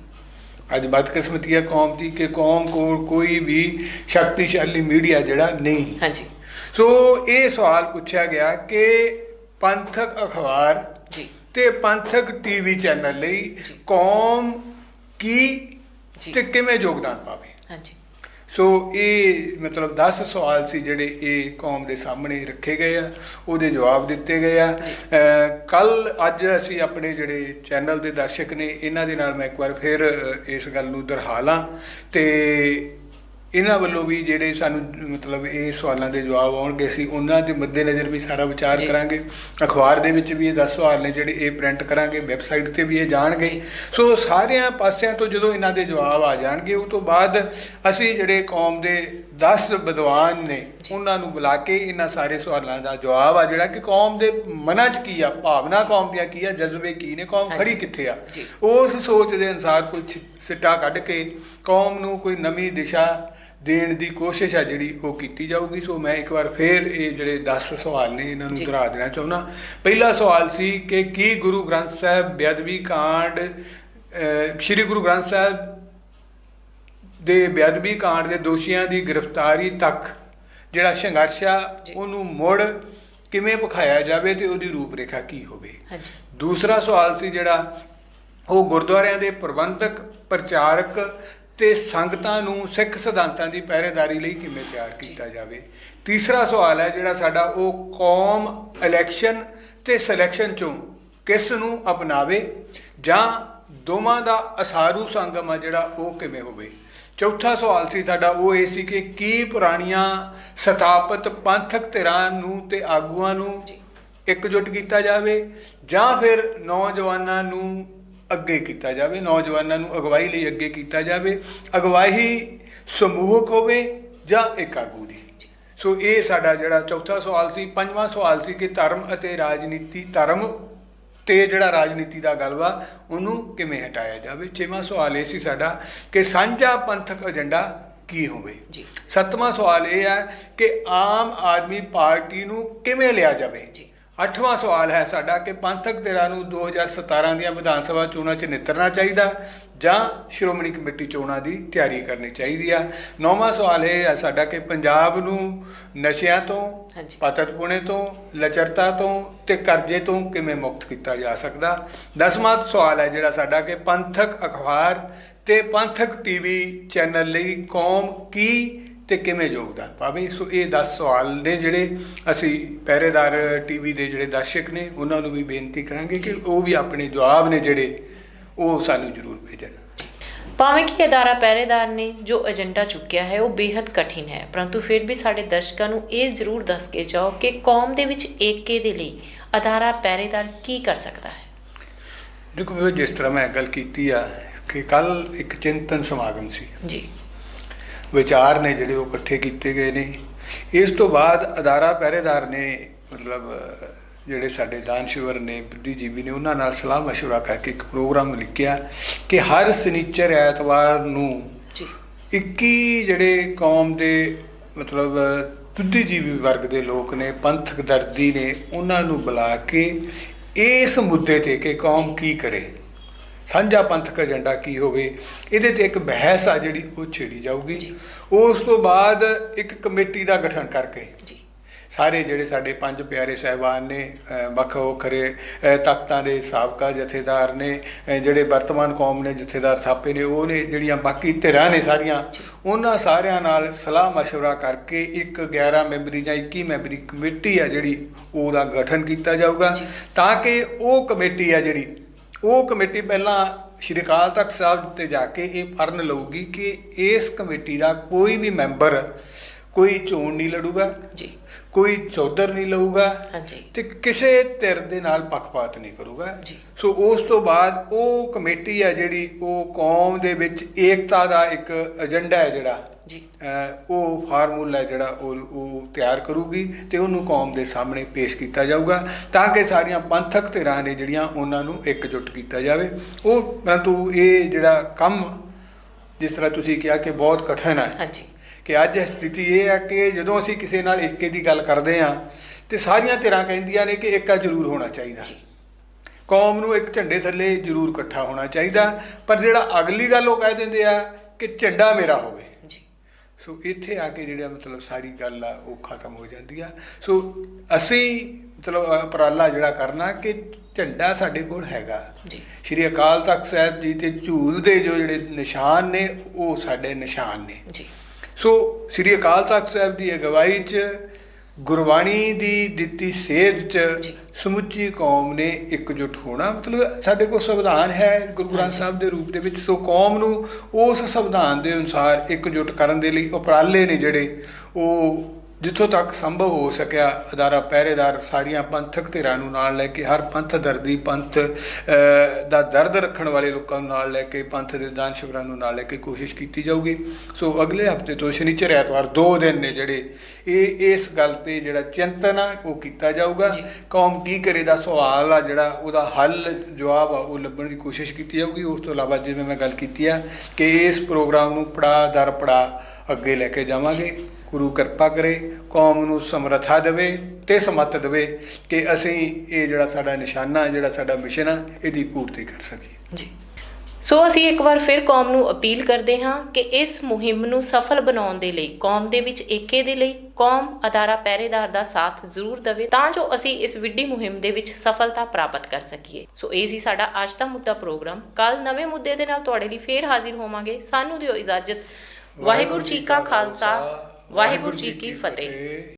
ਅੱਜ ਬਦਕਿਸਮਤੀ ਹੈ ਕੌਮ ਦੀ ਕਿ ਕੌਮ ਕੋਲ ਕੋਈ ਵੀ ਸ਼ਕਤੀਸ਼ਾਲੀ ਮੀਡੀਆ ਜਿਹੜਾ ਨਹੀਂ। ਹਾਂਜੀ। ਸੋ ਇਹ ਸਵਾਲ ਪੁੱਛਿਆ ਗਿਆ ਕਿ ਪੰਥਕ ਅਖਬਾਰ ਜੀ। ਤੇ ਪੰਥਕ ਟੀਵੀ ਚੈਨਲ ਲਈ। ਕੌਮ ਕੀ। ਤੇ ਕਿਵੇਂ ਯੋਗਦਾਨ ਪਾਵੇ? ਹਾਂਜੀ। ਸੋ ਇਹ ਮਤਲਬ 10 ਸਵਾਲ ਸੀ ਜਿਹੜੇ ਇਹ ਕੌਮ ਦੇ ਸਾਹਮਣੇ ਰੱਖੇ ਗਏ ਆ ਉਹਦੇ ਜਵਾਬ ਦਿੱਤੇ ਗਏ ਆ। ਕੱਲ ਅੱਜ ਅਸੀਂ ਆਪਣੇ ਜਿਹੜੇ ਚੈਨਲ ਦੇ ਦਰਸ਼ਕ ਨੇ ਇਹਨਾਂ ਦੇ ਨਾਲ ਮੈਂ ਇੱਕ ਵਾਰ ਫਿਰ ਇਸ ਗੱਲ ਨੂੰ ਦੁਹਰਾਲਾਂ ਤੇ ਇਹਨਾਂ ਵੱਲੋਂ ਵੀ ਜਿਹੜੇ ਸਾਨੂੰ ਮਤਲਬ ਇਹ ਸਵਾਲਾਂ ਦੇ ਜਵਾਬ ਆਉਣਗੇ ਅਸੀਂ ਉਹਨਾਂ ਦੇ ਮੱਦੇਨਜ਼ਰ ਵੀ ਸਾਰਾ ਵਿਚਾਰ। ਕਰਾਂਗੇ ਅਖਬਾਰ ਦੇ ਵਿੱਚ ਵੀ ਇਹ 10 ਸਵਾਲ ਨੇ ਜਿਹੜੇ ਇਹ ਪ੍ਰਿੰਟ ਕਰਾਂਗੇ ਵੈਬਸਾਈਟ ਤੇ ਵੀ ਇਹ ਜਾਣਗੇ। ਸੋ ਸਾਰਿਆਂ ਪਾਸਿਆਂ ਤੋਂ ਜਦੋਂ ਇਹਨਾਂ ਦੇ ਜਵਾਬ ਆ ਜਾਣਗੇ ਉਹ ਤੋਂ ਬਾਅਦ ਅਸੀਂ ਜਿਹੜੇ ਕੌਮ ਦੇ 10 ਵਿਦਵਾਨ ਨੇ। ਉਹਨਾਂ ਨੂੰ ਬੁਲਾ ਕੇ ਇਹਨਾਂ ਸਾਰੇ ਸਵਾਲਾਂ ਦਾ ਜਵਾਬ ਆ ਜਿਹੜਾ ਕਿ ਕੌਮ ਦੇ ਮਨਾਂ 'ਚ ਕੀ ਆ ਭਾਵਨਾ ਕੌਮ ਦੀਆਂ ਕੀ ਆ ਜਜ਼ਬੇ ਕੀ ਨੇ ਕੌਮ। ਖੜੀ ਕਿੱਥੇ ਆ। ਉਸ ਸੋਚ ਦੇ ਅਨੁਸਾਰ ਕੁਝ ਸਿੱਟਾ ਕੱਢ ਕੇ ਕੌਮ ਨੂੰ ਕੋਈ ਨਵੀਂ ਦਿਸ਼ਾ ਦੇਣ ਦੀ ਕੋਸ਼ਿਸ਼ ਆ ਜਿਹੜੀ ਉਹ ਕੀਤੀ ਜਾਊਗੀ ਸੋ ਮੈਂ ਇੱਕ ਵਾਰ ਫੇਰ ਇਹ ਜਿਹੜੇ 10 ਸਵਾਲ ਨੇ ਇਹਨਾਂ ਨੂੰ। ਦੁਹਰਾ ਦੇਣਾ ਚਾਹੁੰਦਾ ਪਹਿਲਾ ਸਵਾਲ ਸੀ ਕਿ ਕੀ ਗੁਰੂ ਗ੍ਰੰਥ ਸਾਹਿਬ ਬੇਅਦਬੀ ਕਾਂਡ ਸ੍ਰੀ ਗੁਰੂ ਗ੍ਰੰਥ ਸਾਹਿਬ ਦੇ ਬੇਅਦਬੀ ਕਾਂਡ ਦੇ ਦੋਸ਼ੀਆਂ ਦੀ ਗ੍ਰਿਫਤਾਰੀ ਤੱਕ ਜਿਹੜਾ ਸੰਘਰਸ਼ ਆ। ਉਹਨੂੰ ਮੁੜ ਕਿਵੇਂ ਪਖਾਇਆ ਜਾਵੇ ਤੇ ਉਹਦੀ ਰੂਪਰੇਖਾ ਕੀ ਹੋਵੇ ਹਾਂਜੀ ਦੂਸਰਾ ਸਵਾਲ ਸੀ ਜਿਹੜਾ ਉਹ ਗੁਰਦੁਆਰਿਆਂ ਦੇ ਪ੍ਰਬੰਧਕ ਪ੍ਰਚਾਰਕ ਤੇ ਸੰਗਤਾਂ ਨੂੰ ਸਿੱਖ ਸਿਧਾਂਤਾਂ ਦੀ ਪਹਿਰੇਦਾਰੀ ਲਈ ਕਿਵੇਂ ਤਿਆਰ ਕੀਤਾ ਜਾਵੇ? ਤੀਸਰਾ ਸਵਾਲ ਹੈ ਜਿਹੜਾ ਸਾਡਾ ਉਹ ਕੌਮ ਇਲੈਕਸ਼ਨ ਤੇ ਸਿਲੈਕਸ਼ਨ ਚੋਂ ਕਿਸ ਨੂੰ ਅਪਣਾਵੇ ਜਾਂ ਦੋਵਾਂ ਦਾ ਅਸਾਰੂ ਸੰਗਮ ਆ ਜਿਹੜਾ ਉਹ ਕਿਵੇਂ ਹੋਵੇ? ਚੌਥਾ ਸਵਾਲ ਸੀ ਸਾਡਾ ਉਹ ਇਹ ਸੀ ਕਿ ਕੀ ਪੁਰਾਣੀਆਂ ਸਥਾਪਿਤ ਪੰਥਕ ਧਿਰਾਂ ਨੂੰ ਤੇ ਆਗੂਆਂ ਨੂੰ। ਇਕਜੁੱਟ ਕੀਤਾ ਜਾਵੇ ਜਾਂ ਫਿਰ ਨੌਜਵਾਨਾਂ ਨੂੰ ਅੱਗੇ ਕੀਤਾ ਜਾਵੇ ਨੌਜਵਾਨਾਂ ਨੂੰ ਅਗਵਾਈ ਲਈ ਅੱਗੇ ਕੀਤਾ ਜਾਵੇ ਅਗਵਾਈ ਸਮੂਹਕ ਹੋਵੇ ਜਾਂ ਇੱਕ ਆਗੂ ਦੀ। ਸੋ ਇਹ ਸਾਡਾ ਜਿਹੜਾ ਚੌਥਾ ਸਵਾਲ ਸੀ ਪੰਜਵਾਂ ਸਵਾਲ ਸੀ ਕਿ ਧਰਮ ਅਤੇ ਰਾਜਨੀਤੀ ਧਰਮ ਤੇ ਜਿਹੜਾ ਰਾਜਨੀਤੀ ਦਾ ਗਲਵਾ ਉਹਨੂੰ ਕਿਵੇਂ ਹਟਾਇਆ ਜਾਵੇ? ਛੇਵਾਂ ਸਵਾਲ ਇਹ ਸੀ ਸਾਡਾ ਕਿ ਸਾਂਝਾ ਪੰਥਕ ਏਜੰਡਾ ਕੀ ਹੋਵੇ? ਜੀ। ਸੱਤਵਾਂ ਸਵਾਲ ਇਹ ਹੈ ਕਿ ਆਮ ਆਦਮੀ ਪਾਰਟੀ ਨੂੰ ਕਿਵੇਂ ਲਿਆ ਜਾਵੇ? ਜੀ। ਅੱਠਵਾਂ ਸਵਾਲ ਹੈ ਸਾਡਾ ਕਿ ਪੰਥਕ ਧਿਰਾਂ ਨੂੰ 2017 ਦੀਆਂ ਵਿਧਾਨ ਸਭਾ ਚੋਣਾਂ 'ਚ ਨਿੱਤਰਨਾ ਚਾਹੀਦਾ ਜਾਂ ਸ਼੍ਰੋਮਣੀ ਕਮੇਟੀ ਚੋਣਾਂ ਦੀ ਤਿਆਰੀ ਕਰਨੀ ਚਾਹੀਦੀ ਆ ਨੌਵਾਂ ਸਵਾਲ ਇਹ ਹੈ ਸਾਡਾ ਕਿ ਪੰਜਾਬ ਨੂੰ ਨਸ਼ਿਆਂ ਤੋਂ। ਪਤਤਪੁਣੇ ਤੋਂ ਲਚਰਤਾ ਤੋਂ ਤੇ ਕਰਜ਼ੇ ਤੋਂ ਕਿਵੇਂ ਮੁਕਤ ਕੀਤਾ ਜਾ ਸਕਦਾ ਦਸਵਾਂ ਸਵਾਲ ਹੈ ਜਿਹੜਾ ਸਾਡਾ ਕਿ ਪੰਥਕ ਅਖਬਾਰ ਤੇ ਪੰਥਕ ਟੀਵੀ ਚੈਨਲ ਲਈ ਕੌਮ ਕੀ ਤੇ ਕਿਵੇਂ ਯੋਗਦਾਨ? ਪਾਵੇ ਸੋ ਇਹ 10 ਸਵਾਲ ਨੇ ਜਿਹੜੇ ਅਸੀਂ ਪਹਿਰੇਦਾਰ ਟੀਵੀ ਦੇ ਜਿਹੜੇ ਦਰਸ਼ਕ ਨੇ ਉਹਨਾਂ ਨੂੰ ਵੀ ਬੇਨਤੀ ਕਰਾਂਗੇ ਕਿ ਉਹ ਵੀ ਆਪਣੇ ਜਵਾਬ ਨੇ ਜਿਹੜੇ ਉਹ ਸਾਨੂੰ ਜ਼ਰੂਰ ਭੇਜਣ। ਭਾਵੇਂ ਕਿ ਅਦਾਰਾ ਪਹਿਰੇਦਾਰ ਨੇ ਜੋ ਏਜੰਡਾ ਚੁੱਕਿਆ ਹੈ ਉਹ ਬੇहद ਕਠਿਨ ਹੈ ਪਰੰਤੂ ਫਿਰ ਵੀ ਸਾਡੇ ਦਰਸ਼ਕਾਂ ਨੂੰ ਇਹ ਜ਼ਰੂਰ ਦੱਸ ਕੇ ਜਾਓ ਕਿ ਕੌਮ ਦੇ ਵਿੱਚ ਏਕੇ ਦੇ ਲਈ ਅਦਾਰਾ ਪਹਿਰੇਦਾਰ ਕੀ ਕਰ ਸਕਦਾ ਹੈ। ਦੇਖੋ ਜਿਸ ਤਰ੍ਹਾਂ ਮੈਂ ਗੱਲ ਕੀਤੀ ਆ ਕਿ ਕੱਲ ਇੱਕ ਚਿੰਤਨ ਸਮਾਗਮ ਸੀ। ਜੀ। ਵਿਚਾਰ ਨੇ ਜਿਹੜੇ ਉਹ ਇਕੱਠੇ ਕੀਤੇ ਗਏ ਨੇ ਇਸ ਤੋਂ ਬਾਅਦ ਅਦਾਰਾ ਪਹਿਰੇਦਾਰ ਨੇ ਮਤਲਬ ਅਹ, ਜਿਹੜੇ ਸਾਡੇ ਦਾਨਸ਼ਵਰ ਨੇ ਬੁੱਧੀਜੀਵੀ ਨੇ ਉਹਨਾਂ ਨਾਲ ਸਲਾਹ مشورہ ਕਰਕੇ ਇੱਕ ਪ੍ਰੋਗਰਾਮ ਲਿਖਿਆ ਕਿ ਹਰ ਸਨੀਚਰ ਐਤਵਾਰ ਨੂੰ ਜੀ 21 ਜਿਹੜੇ ਕੌਮ ਦੇ ਮਤਲਬ ਬੁੱਧੀਜੀਵੀ ਵਰਗ ਦੇ ਲੋਕ ਨੇ ਪੰਥਕ ਦਰਦੀ ਨੇ ਉਹਨਾਂ ਨੂੰ ਬੁਲਾ ਕੇ ਇਸ ਮੁੱਦੇ ਤੇ ਕਿ ਕੌਮ ਕੀ ਕਰੇ ਸਾਂਝਾ ਪੰਥਕ ਏਜੰਡਾ ਕੀ ਹੋਵੇ ਇਹਦੇ ਤੇ ਇੱਕ ਬਹਿਸ ਆ ਜਿਹੜੀ ਉਹ ਛੇੜੀ ਜਾਊਗੀ ਜੀ। ਉਸ ਤੋਂ ਬਾਅਦ ਇੱਕ ਕਮੇਟੀ ਦਾ ਗਠਨ ਕਰਕੇ ਜੀ ਸਾਰੇ ਜਿਹੜੇ ਸਾਡੇ ਪੰਜ ਪਿਆਰੇ ਸਹਿਬਾਨ ਨੇ ਅ, ਵੱਖ ਵੱਖਰੇ ਅ, ਤਖਤਾਂ ਦੇ ਸਾਬਕਾ ਜਥੇਦਾਰ ਨੇ ਅ, ਜਿਹੜੇ ਵਰਤਮਾਨ ਕੌਮ ਨੇ ਜਥੇਦਾਰ ਥਾਪੇ ਨੇ ਉਹ ਨੇ ਜਿਹੜੀਆਂ ਬਾਕੀ ਧਿਰਾਂ ਨੇ ਸਾਰੀਆਂ ਉਹਨਾਂ ਸਾਰਿਆਂ ਨਾਲ ਸਲਾਹ مشورہ ਕਰਕੇ ਇੱਕ 11 ਮੈਂਬਰੀ ਜਾਂ 21 ਮੈਂਬਰੀ ਕਮੇਟੀ ਆ ਜਿਹੜੀ ਉਹਦਾ ਗਠਨ ਕੀਤਾ ਜਾਊਗਾ ਤਾਂ ਕਿ ਉਹ ਕਮੇਟੀ ਆ ਜਿਹੜੀ ਉਹ ਕਮੇਟੀ ਪਹਿਲਾਂ ਸ਼੍ਰੀ ਅਕਾਲ ਤਖਤ ਸਾਹਿਬ ਤੇ ਜਾ ਕੇ ਇਹ ਪਰਨ ਲਊਗੀ ਕਿ ਇਸ ਕਮੇਟੀ ਦਾ ਕੋਈ ਵੀ ਮੈਂਬਰ ਕੋਈ ਚੋਣ ਨਹੀਂ ਲੜੂਗਾ। ਜੀ। ਕੋਈ ਚੌਧਰ ਨਹੀਂ ਲਊਗਾ ਹਾਂਜੀ। ਤੇ ਕਿਸੇ ਧਿਰ ਦੇ ਨਾਲ ਪੱਖਪਾਤ ਨਹੀਂ ਕਰੂਗਾ। ਜੀ। ਸੋ ਉਸ ਤੋਂ ਬਾਅਦ ਉਹ ਕਮੇਟੀ ਆ ਜਿਹੜੀ ਉਹ ਕੌਮ ਦੇ ਵਿੱਚ ਏਕਤਾ ਦਾ ਇੱਕ ਏਜੰਡਾ ਹੈ ਜਿਹੜਾ ਜੀ। ਉਹ ਫਾਰਮੂਲਾ ਜਿਹੜਾ ਉਹ ਉਹ ਤਿਆਰ ਕਰੂਗੀ ਤੇ ਉਹਨੂੰ ਕੌਮ ਦੇ ਸਾਹਮਣੇ ਪੇਸ਼ ਕੀਤਾ ਜਾਊਗਾ ਤਾਂ ਕਿ ਸਾਰੀਆਂ ਪੰਥਕ ਧਿਰਾਂ ਨੇ ਜਿਹੜੀਆਂ ਉਹਨਾਂ ਨੂੰ ਇਕਜੁੱਟ ਕੀਤਾ ਜਾਵੇ। ਉਹ ਪਰੰਤੂ ਇਹ ਜਿਹੜਾ ਕੰਮ ਜਿਸ ਤਰ੍ਹਾਂ ਤੁਸੀਂ ਕਿਹਾ ਕਿ ਬਹੁਤ ਕਠਿਨ ਹੈ ਹਾਂਜੀ। ਕਿ ਅੱਜ ਸਥਿਤੀ ਇਹ ਹੈ ਕਿ ਜਦੋਂ ਅਸੀਂ ਕਿਸੇ ਨਾਲ ਏਕੇ ਦੀ ਗੱਲ ਕਰਦੇ ਹਾਂ ਤੇ ਸਾਰੀਆਂ ਧਿਰਾਂ ਕਹਿੰਦੀਆਂ ਨੇ ਕਿ ਏਕਾ ਜ਼ਰੂਰ ਹੋਣਾ ਚਾਹੀਦਾ। ਕੌਮ ਨੂੰ ਇੱਕ ਝੰਡੇ ਥੱਲੇ ਜ਼ਰੂਰ ਇਕੱਠਾ ਹੋਣਾ ਚਾਹੀਦਾ ਪਰ ਜਿਹੜਾ ਅਗਲੀ ਗੱਲ ਉਹ ਕਹਿ ਦਿੰਦੇ ਆ ਕਿ ਝੰਡਾ ਮੇਰਾ ਹੋਵੇ। ਜੀ। ਸੋ ਇੱਥੇ ਆ ਕੇ ਜਿਹੜਾ ਮਤਲਬ ਸਾਰੀ ਗੱਲ ਆ ਉਹ ਖਤਮ ਹੋ ਜਾਂਦੀ ਆ। ਸੋ ਅਸੀਂ ਮਤਲਬ ਉਪਰਾਲਾ ਜਿਹੜਾ ਕਰਨਾ ਕਿ ਝੰਡਾ ਸਾਡੇ ਕੋਲ ਹੈਗਾ। ਜੀ। ਸ਼੍ਰੀ ਅਕਾਲ ਤਖਤ ਸਾਹਿਬ ਜੀ ਤੇ ਝੂਲ ਦੇ ਜੋ ਜਿਹੜੇ ਨਿਸ਼ਾਨ ਨੇ ਉਹ ਸਾਡੇ ਨਿਸ਼ਾਨ ਨੇ। ਜੀ। ਸੋ ਸ੍ਰੀ ਅਕਾਲ ਤਖਤ ਸਾਹਿਬ ਦੀ ਅਗਵਾਈ 'ਚ ਗੁਰਬਾਣੀ ਦੀ ਦਿੱਤੀ ਸੇਧ 'ਚ। ਸਮੁੱਚੀ ਕੌਮ ਨੇ ਇਕਜੁੱਟ ਹੋਣਾ ਮਤਲਬ ਸਾਡੇ ਕੋਲ ਸੰਵਿਧਾਨ ਹੈ ਗੁਰੂ ਗ੍ਰੰਥ। ਸਾਹਿਬ ਦੇ ਰੂਪ ਦੇ ਵਿੱਚ ਸੋ ਕੌਮ ਨੂੰ ਉਸ ਸੰਵਿਧਾਨ ਦੇ ਅਨੁਸਾਰ ਇਕਜੁੱਟ ਕਰਨ ਦੇ ਲਈ ਉਪਰਾਲੇ ਨੇ ਜਿਹੜੇ ਉਹ ਜਿੱਥੋਂ ਤੱਕ ਸੰਭਵ ਹੋ ਸਕਿਆ ਅਦਾਰਾ ਪਹਿਰੇਦਾਰ ਸਾਰੀਆਂ ਪੰਥਕ ਧਿਰਾਂ ਨੂੰ ਨਾਲ ਲੈ ਕੇ ਹਰ ਪੰਥ ਦਰਦੀ ਪੰਥ ਦਾ ਦਰਦ ਰੱਖਣ ਵਾਲੇ ਲੋਕਾਂ ਨੂੰ ਨਾਲ ਲੈ ਕੇ ਪੰਥ ਦੇ ਦਾਨਸ਼ਵਰਾਂ ਨੂੰ ਨਾਲ ਲੈ ਕੇ ਕੋਸ਼ਿਸ਼ ਕੀਤੀ ਜਾਊਗੀ। ਸੋ ਅਗਲੇ ਹਫ਼ਤੇ ਤੋਂ ਸ਼ਨੀਚਰ ਐਤਵਾਰ ਦੋ ਦਿਨ ਨੇ ਜਿਹੜੇ ਇਹ ਇਸ ਗੱਲ ਤੇ ਜਿਹੜਾ ਚਿੰਤਨ ਆ ਉਹ ਕੀਤਾ ਜਾਊਗਾ। ਕੌਮ ਕੀ ਕਰੇ ਦਾ ਸਵਾਲ ਆ ਜਿਹੜਾ ਉਹਦਾ ਹੱਲ ਜਵਾਬ ਆ ਉਹ ਲੱਭਣ ਦੀ ਕੋਸ਼ਿਸ਼ ਕੀਤੀ ਜਾਊਗੀ। ਉਸ ਤੋਂ ਇਲਾਵਾ ਜਿਵੇਂ ਮੈਂ ਗੱਲ ਕੀਤੀ ਆ ਕਿ ਇਸ ਪ੍ਰੋਗਰਾਮ ਨੂੰ ਪੜਾ ਦਰ ਪੜਾ ਅੱਗੇ ਲੈ ਕੇ ਜਾਵਾਂਗੇ। ਗੁਰੂ ਕਿਰਪਾ ਕਰੇ, ਕੌਮ ਨੂੰ ਸਮਰੱਥਾ ਦੇਵੇ ਤੇ ਸਮੱਤ ਦੇਵੇ ਕਿ ਅਸੀਂ ਇਹ ਜਿਹੜਾ ਸਾਡਾ ਨਿਸ਼ਾਨਾ, ਜਿਹੜਾ ਸਾਡਾ ਮਿਸ਼ਨ ਆ, ਇਹਦੀ ਪੂਰਤੀ ਕਰ ਸਕੀਏ। ਜੀ। ਸੋ ਅਸੀਂ ਇੱਕ ਵਾਰ ਫਿਰ ਕੌਮ ਨੂੰ ਅਪੀਲ ਕਰਦੇ ਹਾਂ ਕਿ ਇਸ ਮੁਹਿੰਮ ਨੂੰ ਸਫਲ ਬਣਾਉਣ ਦੇ ਲਈ, ਕੌਮ ਦੇ ਵਿੱਚ ਏਕੇ ਦੇ ਲਈ, ਕੌਮ ਅਦਾਰਾ ਪਹਿਰੇਦਾਰ ਦਾ ਸਾਥ ਜ਼ਰੂਰ ਦੇਵੇ, ਤਾਂ ਜੋ ਅਸੀਂ ਇਸ ਵਿੱਢੀ ਮੁਹਿੰਮ ਦੇ ਵਿੱਚ ਸਫਲਤਾ ਪ੍ਰਾਪਤ ਕਰ ਸਕੀਏ। ਸੋ ਇਹ ਸੀ ਸਾਡਾ ਅੱਜ ਦਾ ਮੁੱਦਾ ਪ੍ਰੋਗਰਾਮ। ਕੱਲ ਨਵੇਂ ਮੁੱਦੇ ਦੇ ਨਾਲ ਤੁਹਾਡੇ ਲਈ ਫੇਰ ਹਾਜ਼ਰ ਹੋਵਾਂਗੇ। ਸਾਨੂੰ ਦਿਓ ਇਜਾਜ਼ਤ। ਵਾਹਿਗੁਰੂ ਜੀ ਕਾ ਖਾਲਸਾ। ਵਾਹਿਗੁਰੂ ਜੀ ਕੀ ਫਤਿਹ।